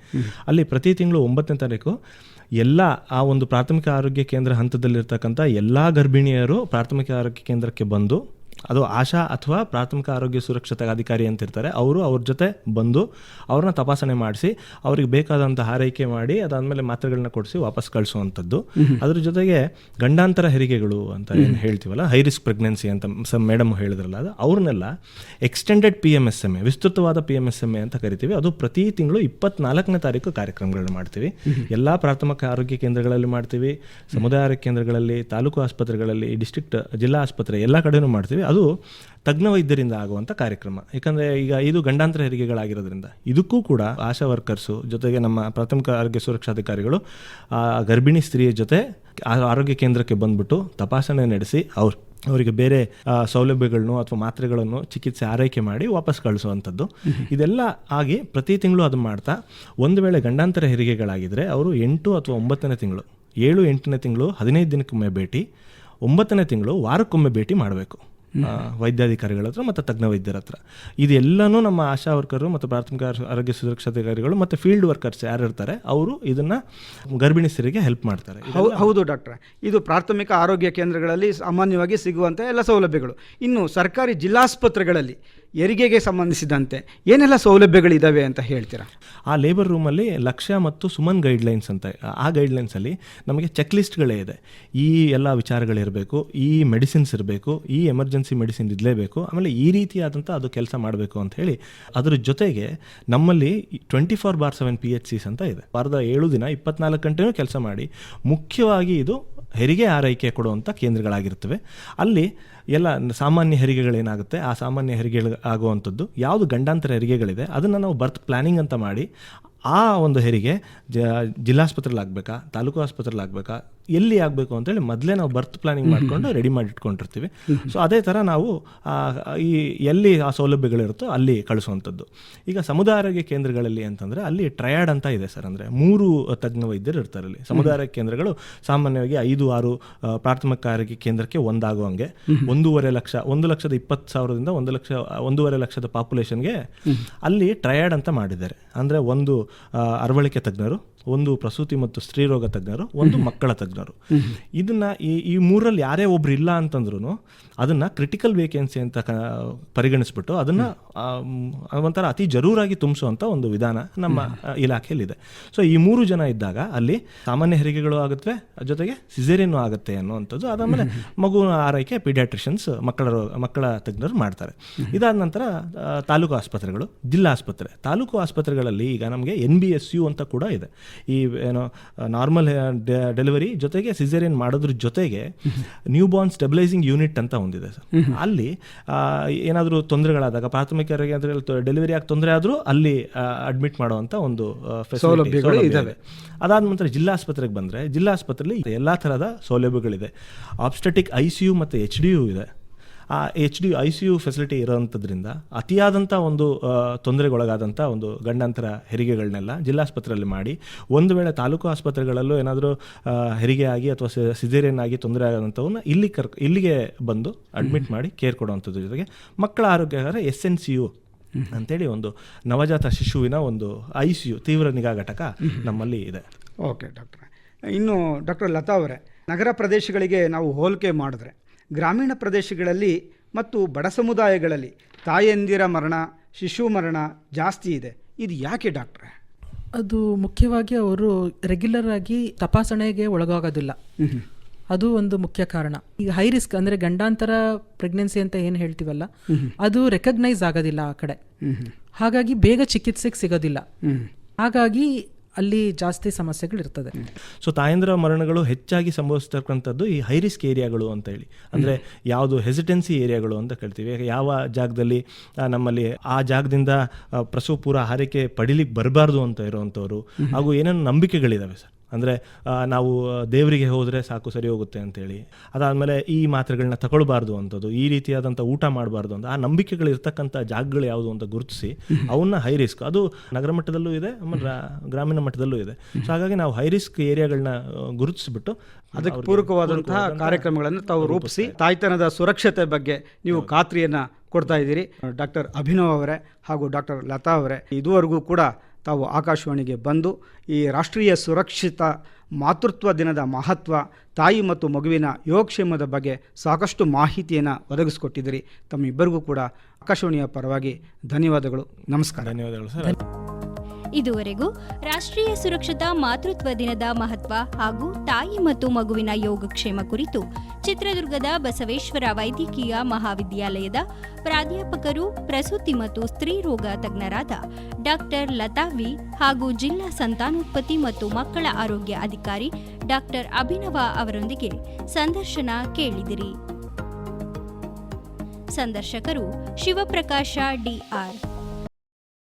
ಅಲ್ಲಿ ಪ್ರತಿ ತಿಂಗಳು ಒಂಬತ್ತನೇ ತಾರೀಕು ಎಲ್ಲ ಆ ಒಂದು ಪ್ರಾಥಮಿಕ ಆರೋಗ್ಯ ಕೇಂದ್ರ ಹಂತದಲ್ಲಿರ್ತಕ್ಕಂಥ ಎಲ್ಲ ಗರ್ಭಿಣಿಯರು ಪ್ರಾಥಮಿಕ ಆರೋಗ್ಯ ಕೇಂದ್ರಕ್ಕೆ ಬಂದು ಅದು ಆಶಾ ಅಥವಾ ಪ್ರಾಥಮಿಕ ಆರೋಗ್ಯ ಸುರಕ್ಷತಾ ಅಧಿಕಾರಿ ಅಂತ ಇರ್ತಾರೆ ಅವರು ಅವ್ರ ಜೊತೆ ಬಂದು ಅವ್ರನ್ನ ತಪಾಸಣೆ ಮಾಡಿಸಿ ಅವ್ರಿಗೆ ಬೇಕಾದಂಥ ಆರೈಕೆ ಮಾಡಿ ಅದಾದಮೇಲೆ ಮಾತ್ರೆಗಳನ್ನ ಕೊಡಿಸಿ ವಾಪಸ್ ಕಳಿಸುವಂಥದ್ದು. ಅದ್ರ ಜೊತೆಗೆ ಗಂಡಾಂತರ ಹೆರಿಗೆಗಳು ಅಂತ ಏನು ಹೇಳ್ತೀವಲ್ಲ ಹೈ ರಿಸ್ಕ್ ಪ್ರೆಗ್ನೆನ್ಸಿ ಅಂತ ಸಮ್ ಮೇಡಮ್ ಹೇಳಿದ್ರಲ್ಲ ಅದು ಅವ್ರನ್ನೆಲ್ಲ extended P M S M A ವಿಸ್ತೃತವಾದ P M S M A ಅಂತ ಕರಿತೀವಿ. ಅದು ಪ್ರತಿ ತಿಂಗಳು ಇಪ್ಪತ್ನಾಲ್ಕನೇ ತಾರೀಕು ಕಾರ್ಯಕ್ರಮಗಳನ್ನ ಮಾಡ್ತೀವಿ. ಎಲ್ಲ ಪ್ರಾಥಮಿಕ ಆರೋಗ್ಯ ಕೇಂದ್ರಗಳಲ್ಲಿ ಮಾಡ್ತೀವಿ. ಸಮುದಾಯ ಕೇಂದ್ರಗಳಲ್ಲಿ ತಾಲೂಕು ಆಸ್ಪತ್ರೆಗಳಲ್ಲಿ ಡಿಸ್ಟ್ರಿಕ್ಟ್ ಜಿಲ್ಲಾ ಆಸ್ಪತ್ರೆ ಎಲ್ಲ ಕಡೆನೂ ಮಾಡ್ತೀವಿ. ಅದು ತಜ್ಞ ವೈದ್ಯರಿಂದ ಆಗುವಂಥ ಕಾರ್ಯಕ್ರಮ. ಯಾಕಂದರೆ ಈಗ ಇದು ಗಂಡಾಂತರ ಹೆರಿಗೆಗಳಾಗಿರೋದ್ರಿಂದ. ಇದಕ್ಕೂ ಕೂಡ ಆಶಾ ವರ್ಕರ್ಸು ಜೊತೆಗೆ ನಮ್ಮ ಪ್ರಾಥಮಿಕ ಆರೋಗ್ಯ ಸುರಕ್ಷಾಧಿಕಾರಿಗಳು ಆ ಗರ್ಭಿಣಿ ಸ್ತ್ರೀಯ ಜೊತೆ ಆರೋಗ್ಯ ಕೇಂದ್ರಕ್ಕೆ ಬಂದ್ಬಿಟ್ಟು ತಪಾಸಣೆ ನಡೆಸಿ ಅವ್ರು ಅವರಿಗೆ ಬೇರೆ ಸೌಲಭ್ಯಗಳನ್ನು ಅಥವಾ ಮಾತ್ರೆಗಳನ್ನು ಚಿಕಿತ್ಸೆ ಆರೈಕೆ ಮಾಡಿ ವಾಪಸ್ ಕಳಿಸುವಂಥದ್ದು. ಇದೆಲ್ಲ ಆಗಿ ಪ್ರತಿ ತಿಂಗಳು ಅದು ಮಾಡ್ತಾ ಒಂದು ವೇಳೆ ಗಂಡಾಂತರ ಹೆರಿಗೆಗಳಾಗಿದ್ದರೆ ಅವರು ಎಂಟು ಅಥವಾ ಒಂಬತ್ತನೇ ತಿಂಗಳು ಏಳು ಎಂಟನೇ ತಿಂಗಳು ಹದಿನೈದು ದಿನಕ್ಕೊಮ್ಮೆ ಭೇಟಿ ಒಂಬತ್ತನೇ ತಿಂಗಳು ವಾರಕ್ಕೊಮ್ಮೆ ಭೇಟಿ ಮಾಡಬೇಕು. ವೈದ್ಯಾಧಿಕಾರಿಗಳ ಹತ್ರ ಮತ್ತು ತಜ್ಞ ವೈದ್ಯರ ಹತ್ರ. ಇದೆಲ್ಲನೂ ನಮ್ಮ ಆಶಾ ವರ್ಕರು ಮತ್ತು ಪ್ರಾಥಮಿಕ ಆರೋ- ಆರೋಗ್ಯ ಸುರಕ್ಷಾಧಿಕಾರಿಗಳು ಮತ್ತು ಫೀಲ್ಡ್ ವರ್ಕರ್ಸ್ ಯಾರು ಇರ್ತಾರೆ ಅವರು ಇದನ್ನು ಗರ್ಭಿಣಿ ಸ್ತ್ರೀಗೆ ಹೆಲ್ಪ್ ಮಾಡ್ತಾರೆ. ಹೌದು ಡಾಕ್ಟ್ರೆ. ಇದು ಪ್ರಾಥಮಿಕ ಆರೋಗ್ಯ ಕೇಂದ್ರಗಳಲ್ಲಿ ಸಾಮಾನ್ಯವಾಗಿ ಸಿಗುವಂಥ ಎಲ್ಲ ಸೌಲಭ್ಯಗಳು. ಇನ್ನು ಸರ್ಕಾರಿ ಜಿಲ್ಲಾಸ್ಪತ್ರೆಗಳಲ್ಲಿ ಹೆರಿಗೆಗೆ ಸಂಬಂಧಿಸಿದಂತೆ ಏನೆಲ್ಲ ಸೌಲಭ್ಯಗಳಿದ್ದಾವೆ ಅಂತ ಹೇಳ್ತೀರಾ? ಆ ಲೇಬರ್ ರೂಮಲ್ಲಿ ಲಕ್ಷ್ಯ ಮತ್ತು ಸುಮನ್ ಗೈಡ್ಲೈನ್ಸ್ ಅಂತ, ಆ ಗೈಡ್ಲೈನ್ಸಲ್ಲಿ ನಮಗೆ ಚೆಕ್ ಲಿಸ್ಟ್ಗಳೇ ಇದೆ. ಈ ಎಲ್ಲ ವಿಚಾರಗಳಿರಬೇಕು, ಈ ಮೆಡಿಸಿನ್ಸ್ ಇರಬೇಕು, ಈ ಎಮರ್ಜೆನ್ಸಿ ಮೆಡಿಸಿನ್ ಇರಲೇಬೇಕು, ಆಮೇಲೆ ಈ ರೀತಿಯಾದಂಥ ಅದು ಕೆಲಸ ಮಾಡಬೇಕು ಅಂತ ಹೇಳಿ ಅದರ ಜೊತೆಗೆ ನಮ್ಮಲ್ಲಿ twenty four bar seven P H Cs ಅಂತ ಇದೆ. ವಾರದ ಏಳು ದಿನ ಇಪ್ಪತ್ನಾಲ್ಕು ಗಂಟೆನೂ ಕೆಲಸ ಮಾಡಿ. ಮುಖ್ಯವಾಗಿ ಇದು ಹೆರಿಗೆ ಆರೈಕೆ ಕೊಡುವಂಥ ಕೇಂದ್ರಗಳಾಗಿರ್ತವೆ ಅಲ್ಲಿ ಎಲ್ಲ ಸಾಮಾನ್ಯ ಹೆರಿಗೆಗಳೇನಾಗುತ್ತೆ? ಆ ಸಾಮಾನ್ಯ ಹೆರಿಗೆಗಳು ಆಗುವಂಥದ್ದು. ಯಾವುದು ಗಂಡಾಂತರ ಹೆರಿಗೆಗಳಿದೆ, ಅದನ್ನು ನಾವು ಬರ್ತ್ ಪ್ಲ್ಯಾನಿಂಗ್ ಅಂತ ಮಾಡಿ ಆ ಒಂದು ಹೆರಿಗೆ ಜ ಜಿಲ್ಲಾಸ್ಪತ್ರೆಲಿ ಆಗಬೇಕಾ ತಾಲೂಕು ಆಸ್ಪತ್ರೆಲಿ ಆಗಬೇಕಾ ಎಲ್ಲಿ ಆಗಬೇಕು ಅಂತೇಳಿ ಮೊದಲೇ ನಾವು ಬರ್ತ್ ಪ್ಲಾನಿಂಗ್ ಮಾಡಿಕೊಂಡು ರೆಡಿ ಮಾಡಿ ಇಟ್ಕೊಂಡಿರ್ತೀವಿ ಸೊ ಅದೇ ಥರ ನಾವು ಈ ಎಲ್ಲಿ ಆ ಸೌಲಭ್ಯಗಳಿರುತ್ತೋ ಅಲ್ಲಿ ಕಳಿಸುವಂಥದ್ದು. ಈಗ ಸಮುದಾಯ ಆರೋಗ್ಯ ಕೇಂದ್ರಗಳಲ್ಲಿ ಅಂತಂದರೆ ಅಲ್ಲಿ ಟ್ರಯಾಡ್ ಅಂತ ಇದೆ ಸರ್. ಅಂದರೆ ಮೂರು ತಜ್ಞ ವೈದ್ಯರು ಇರ್ತಾರೆ ಅಲ್ಲಿ. ಸಮುದಾಯ ಆರೋಗ್ಯ ಕೇಂದ್ರಗಳು ಸಾಮಾನ್ಯವಾಗಿ ಐದು ಆರು ಪ್ರಾಥಮಿಕ ಆರೋಗ್ಯ ಕೇಂದ್ರಕ್ಕೆ ಒಂದಾಗುವಂಗೆ. ಒಂದೂವರೆ ಲಕ್ಷ ಒಂದು ಲಕ್ಷದ ಇಪ್ಪತ್ತು ಸಾವಿರದಿಂದ ಒಂದು ಲಕ್ಷ ಒಂದೂವರೆ ಲಕ್ಷದ ಪಾಪ್ಯುಲೇಷನ್ಗೆ ಅಲ್ಲಿ ಟ್ರಯಾಡ್ ಅಂತ ಮಾಡಿದ್ದಾರೆ. ಅಂದರೆ ಒಂದು ಅರವಳಿಕೆ ತಜ್ಞರು ಒಂದು ಪ್ರಸೂತಿ ಮತ್ತು ಸ್ತ್ರೀರೋಗ ತಜ್ಞರು ಒಂದು ಮಕ್ಕಳ ತಜ್ಞರು. ಇದನ್ನ ಈ ಈ ಮೂರಲ್ಲಿ ಯಾರೇ ಒಬ್ರು ಇಲ್ಲ ಅಂತಂದ್ರೂ ಅದನ್ನ ಕ್ರಿಟಿಕಲ್ ವೇಕೆನ್ಸಿ ಅಂತ ಪರಿಗಣಿಸ್ಬಿಟ್ಟು ಅದನ್ನ ಒಂಥರ ಅತಿ ಜರೂರಾಗಿ ತುಂಬಿಸುವಂತ ಒಂದು ವಿಧಾನ ನಮ್ಮ ಇಲಾಖೆಯಲ್ಲಿದೆ. ಸೊ ಈ ಮೂರು ಜನ ಇದ್ದಾಗ ಅಲ್ಲಿ ಸಾಮಾನ್ಯ ಹೆರಿಗೆಗಳು ಆಗುತ್ತವೆ ಜೊತೆಗೆ ಸಿಸೇರಿಯನ್ ಆಗುತ್ತೆ ಅನ್ನುವಂಥದ್ದು ಅದಾದಮೇಲೆ ಮಗು ಆರೈಕೆ ಪೀಡಿಯಾಟ್ರಿಷನ್ಸ್ ಮಕ್ಕಳ ಮಕ್ಕಳ ತಜ್ಞರು ಮಾಡ್ತಾರೆ. ಇದಾದ ನಂತರ ತಾಲೂಕು ಆಸ್ಪತ್ರೆಗಳು ಜಿಲ್ಲಾ ಆಸ್ಪತ್ರೆ. ತಾಲೂಕು ಆಸ್ಪತ್ರೆಗಳಲ್ಲಿ ಈಗ ನಮಗೆ ಎನ್ ಬಿ ಎಸ್ ಯು ಅಂತ ಕೂಡ ಇದೆ. ಈ ಏನೋ ನಾರ್ಮಲ್ ಡೆಲಿವರಿ ಜೊತೆಗೆ ಸಿಸೇರಿಯನ್ ಮಾಡೋದ್ರ ಜೊತೆಗೆ ನ್ಯೂ ಬಾರ್ನ್ ಸ್ಟೆಬಿಲೈಸಿಂಗ್ ಯೂನಿಟ್ ಅಂತ ಹೊಂದಿದೆ ಸರ್. ಅಲ್ಲಿ ಏನಾದರೂ ತೊಂದರೆಗಳಾದಾಗ ಪ್ರಾಥಮಿಕ ಡೆಲಿವರಿ ಆಗಿ ತೊಂದರೆ ಆದರೂ ಅಲ್ಲಿ ಅಡ್ಮಿಟ್ ಮಾಡುವಂಥ ಒಂದು ಸೌಲಭ್ಯಗಳು ಸೌಲಭ್ಯ ಇದಾವೆ. ಇದೆ. ಅದಾದ ನಂತರ ಜಿಲ್ಲಾ ಆಸ್ಪತ್ರೆಗೆ ಬಂದರೆ ಜಿಲ್ಲಾ ಆಸ್ಪತ್ರೆಯಲ್ಲಿ ಎಲ್ಲ ಥರದ ಸೌಲಭ್ಯಗಳಿದೆ. ಆಬ್ಸ್ಟೆಟಿಕ್ ಐ ಸಿ ಯು ಮತ್ತು ಎಚ್ ಡಿ ಯು ಇದೆ. ಆ H D I C U facility ಇರೋವಂಥದ್ರಿಂದ ಅತಿಯಾದಂಥ ಒಂದು ತೊಂದರೆಗೊಳಗಾದಂಥ ಒಂದು ಗಂಡಾಂತರ ಹೆರಿಗೆಗಳನ್ನೆಲ್ಲ ಜಿಲ್ಲಾಸ್ಪತ್ರೆಯಲ್ಲಿ ಮಾಡಿ ಒಂದು ವೇಳೆ ತಾಲೂಕು ಆಸ್ಪತ್ರೆಗಳಲ್ಲೂ ಏನಾದರೂ ಹೆರಿಗೆ ಆಗಿ ಅಥವಾ ಸಿಜೇರಿಯನ್ ಆಗಿ ತೊಂದರೆ ಆಗೋಂಥವನ್ನ ಇಲ್ಲಿ ಕರ್ ಇಲ್ಲಿಗೆ ಬಂದು ಅಡ್ಮಿಟ್ ಮಾಡಿ ಕೇರ್ ಕೊಡುವಂಥದ್ದು ಜೊತೆಗೆ ಮಕ್ಕಳ ಆರೋಗ್ಯ ಎಸ್ ಎನ್ ಸಿ ಯು ಅಂತೇಳಿ ಒಂದು ನವಜಾತ ಶಿಶುವಿನ ಒಂದು ಐ ಸಿ ಯು ತೀವ್ರ ನಿಗಾ ಘಟಕ ನಮ್ಮಲ್ಲಿ ಇದೆ. ಓಕೆ ಡಾಕ್ಟ್ರೆ. ಇನ್ನು ಡಾಕ್ಟರ್ ಲತಾ ಅವರೇ ನಗರ ಪ್ರದೇಶಗಳಿಗೆ ನಾವು ಹೋಲಿಕೆ ಮಾಡಿದ್ರೆ ಗ್ರಾಮೀಣ ಪ್ರದೇಶಗಳಲ್ಲಿ ಮತ್ತು ಬಡ ಸಮುದಾಯಗಳಲ್ಲಿ ತಾಯಂದಿರ ಮರಣ ಶಿಶು ಮರಣ ಜಾಸ್ತಿ ಇದೆ. ಇದು ಯಾಕೆ ಡಾಕ್ಟ್ರೆ? ಅದು ಮುಖ್ಯವಾಗಿ ಅವರು ರೆಗ್ಯುಲರ್ ಆಗಿ ತಪಾಸಣೆಗೆ ಒಳಗಾಗೋದಿಲ್ಲ. ಅದು ಒಂದು ಮುಖ್ಯ ಕಾರಣ. ಈಗ ಹೈ ರಿಸ್ಕ್ ಅಂದರೆ ಗಂಡಾಂತರ ಪ್ರೆಗ್ನೆನ್ಸಿ ಅಂತ ಏನು ಹೇಳ್ತೀವಲ್ಲ ಅದು ರೆಕಗ್ನೈಸ್ ಆಗೋದಿಲ್ಲ ಆ ಕಡೆ. ಹಾಗಾಗಿ ಬೇಗ ಚಿಕಿತ್ಸೆಗೆ ಸಿಗೋದಿಲ್ಲ. ಹಾಗಾಗಿ ಅಲ್ಲಿ ಜಾಸ್ತಿ ಸಮಸ್ಯೆಗಳಿರ್ತದೆ ಸೊ ತಾಯಂದ್ರ ಮರಣಗಳು ಹೆಚ್ಚಾಗಿ ಸಂಭವಿಸ್ತಕ್ಕಂಥದ್ದು ಈ ಹೈ ರಿಸ್ಕ್ ಏರಿಯಾಗಳು ಅಂತ ಹೇಳಿ. ಅಂದರೆ ಯಾವುದು ಹೆಸಿಟೆನ್ಸಿ ಏರಿಯಾಗಳು ಅಂತ ಕರಿತೀವಿ. ಯಾವ ಜಾಗದಲ್ಲಿ ನಮ್ಮಲ್ಲಿ ಆ ಜಾಗದಿಂದ ಪ್ರಸವಪೂರ ಆರೈಕೆ ಪಡಿಲಿಕ್ಕೆ ಬರಬಾರ್ದು ಅಂತ ಇರುವಂಥವ್ರು ಹಾಗೂ ಏನೇನು ನಂಬಿಕೆಗಳಿದ್ದಾವೆ ಸರ್. ಅಂದರೆ ನಾವು ದೇವರಿಗೆ ಹೋದರೆ ಸಾಕು ಸರಿ ಹೋಗುತ್ತೆ ಅಂತೇಳಿ. ಅದಾದಮೇಲೆ ಈ ಮಾತ್ರೆಗಳನ್ನ ತಗೊಳ್ಬಾರ್ದು ಅಂಥದ್ದು ಈ ರೀತಿಯಾದಂಥ ಊಟ ಮಾಡಬಾರ್ದು ಅಂತ ಆ ನಂಬಿಕೆಗಳು ಇರ್ತಕ್ಕಂಥ ಜಾಗಗಳು ಯಾವುದು ಅಂತ ಗುರುತಿಸಿ ಅವನ್ನ ಹೈ ರಿಸ್ಕ್ ಅದು ನಗರ ಮಟ್ಟದಲ್ಲೂ ಇದೆ ಆಮೇಲೆ ಗ್ರಾಮೀಣ ಮಟ್ಟದಲ್ಲೂ ಇದೆ. ಸೊ ಹಾಗಾಗಿ ನಾವು ಹೈ ರಿಸ್ಕ್ ಏರಿಯಾಗಳನ್ನ ಗುರುತಿಸ್ಬಿಟ್ಟು ಅದಕ್ಕೆ ಪೂರಕವಾದಂತಹ ಕಾರ್ಯಕ್ರಮಗಳನ್ನು ತಾವು ರೂಪಿಸಿ. ತಾಯ್ತನದ ಸುರಕ್ಷತೆ ಬಗ್ಗೆ ನೀವು ಖಾತ್ರಿಯನ್ನು ಕೊಡ್ತಾ ಇದ್ದೀರಿ. ಡಾಕ್ಟರ್ ಅಭಿನವ್ ಅವರೇ ಹಾಗೂ ಡಾಕ್ಟರ್ ಲತಾ ಅವರೇ ಇದುವರೆಗೂ ಕೂಡ ತಾವು ಆಕಾಶವಾಣಿಗೆ ಬಂದು ಈ ರಾಷ್ಟ್ರೀಯ ಸುರಕ್ಷಿತ ಮಾತೃತ್ವ ದಿನದ ಮಹತ್ವ ತಾಯಿ ಮತ್ತು ಮಗುವಿನ ಯೋಗಕ್ಷೇಮದ ಬಗ್ಗೆ ಸಾಕಷ್ಟು ಮಾಹಿತಿಯನ್ನು ಒದಗಿಸಿಕೊಟ್ಟಿದ್ದೀರಿ. ತಮ್ಮಿಬ್ಬರಿಗೂ ಕೂಡ ಆಕಾಶವಾಣಿಯ ಪರವಾಗಿ ಧನ್ಯವಾದಗಳು. ನಮಸ್ಕಾರ. ಧನ್ಯವಾದಗಳು ಸರ್. ಇದುವರೆಗೂ ರಾಷ್ಟ್ರೀಯ ಸುರಕ್ಷತಾ ಮಾತೃತ್ವ ದಿನದ ಮಹತ್ವ ಹಾಗೂ ತಾಯಿ ಮತ್ತು ಮಗುವಿನ ಯೋಗಕ್ಷೇಮ ಕುರಿತು ಚಿತ್ರದುರ್ಗದ ಬಸವೇಶ್ವರ ವೈದ್ಯಕೀಯ ಮಹಾವಿದ್ಯಾಲಯದ ಪ್ರಾಧ್ಯಾಪಕರು, ಪ್ರಸೂತಿ ಮತ್ತು ಸ್ತ್ರೀ ರೋಗ ತಜ್ಞರಾದ ಡಾಕ್ಟರ್ ಲತಾ ವಿ ಹಾಗೂ ಜಿಲ್ಲಾ ಸಂತಾನೋತ್ಪತ್ತಿ ಮತ್ತು ಮಕ್ಕಳ ಆರೋಗ್ಯ ಅಧಿಕಾರಿ ಡಾಕ್ಟರ್ ಅಭಿನವ ಅವರೊಂದಿಗೆ ಸಂದರ್ಶನ ಕೇಳಿದಿರಿ. ಸಂದರ್ಶಕರು ಶಿವಪ್ರಕಾಶ ಡಿಆರ್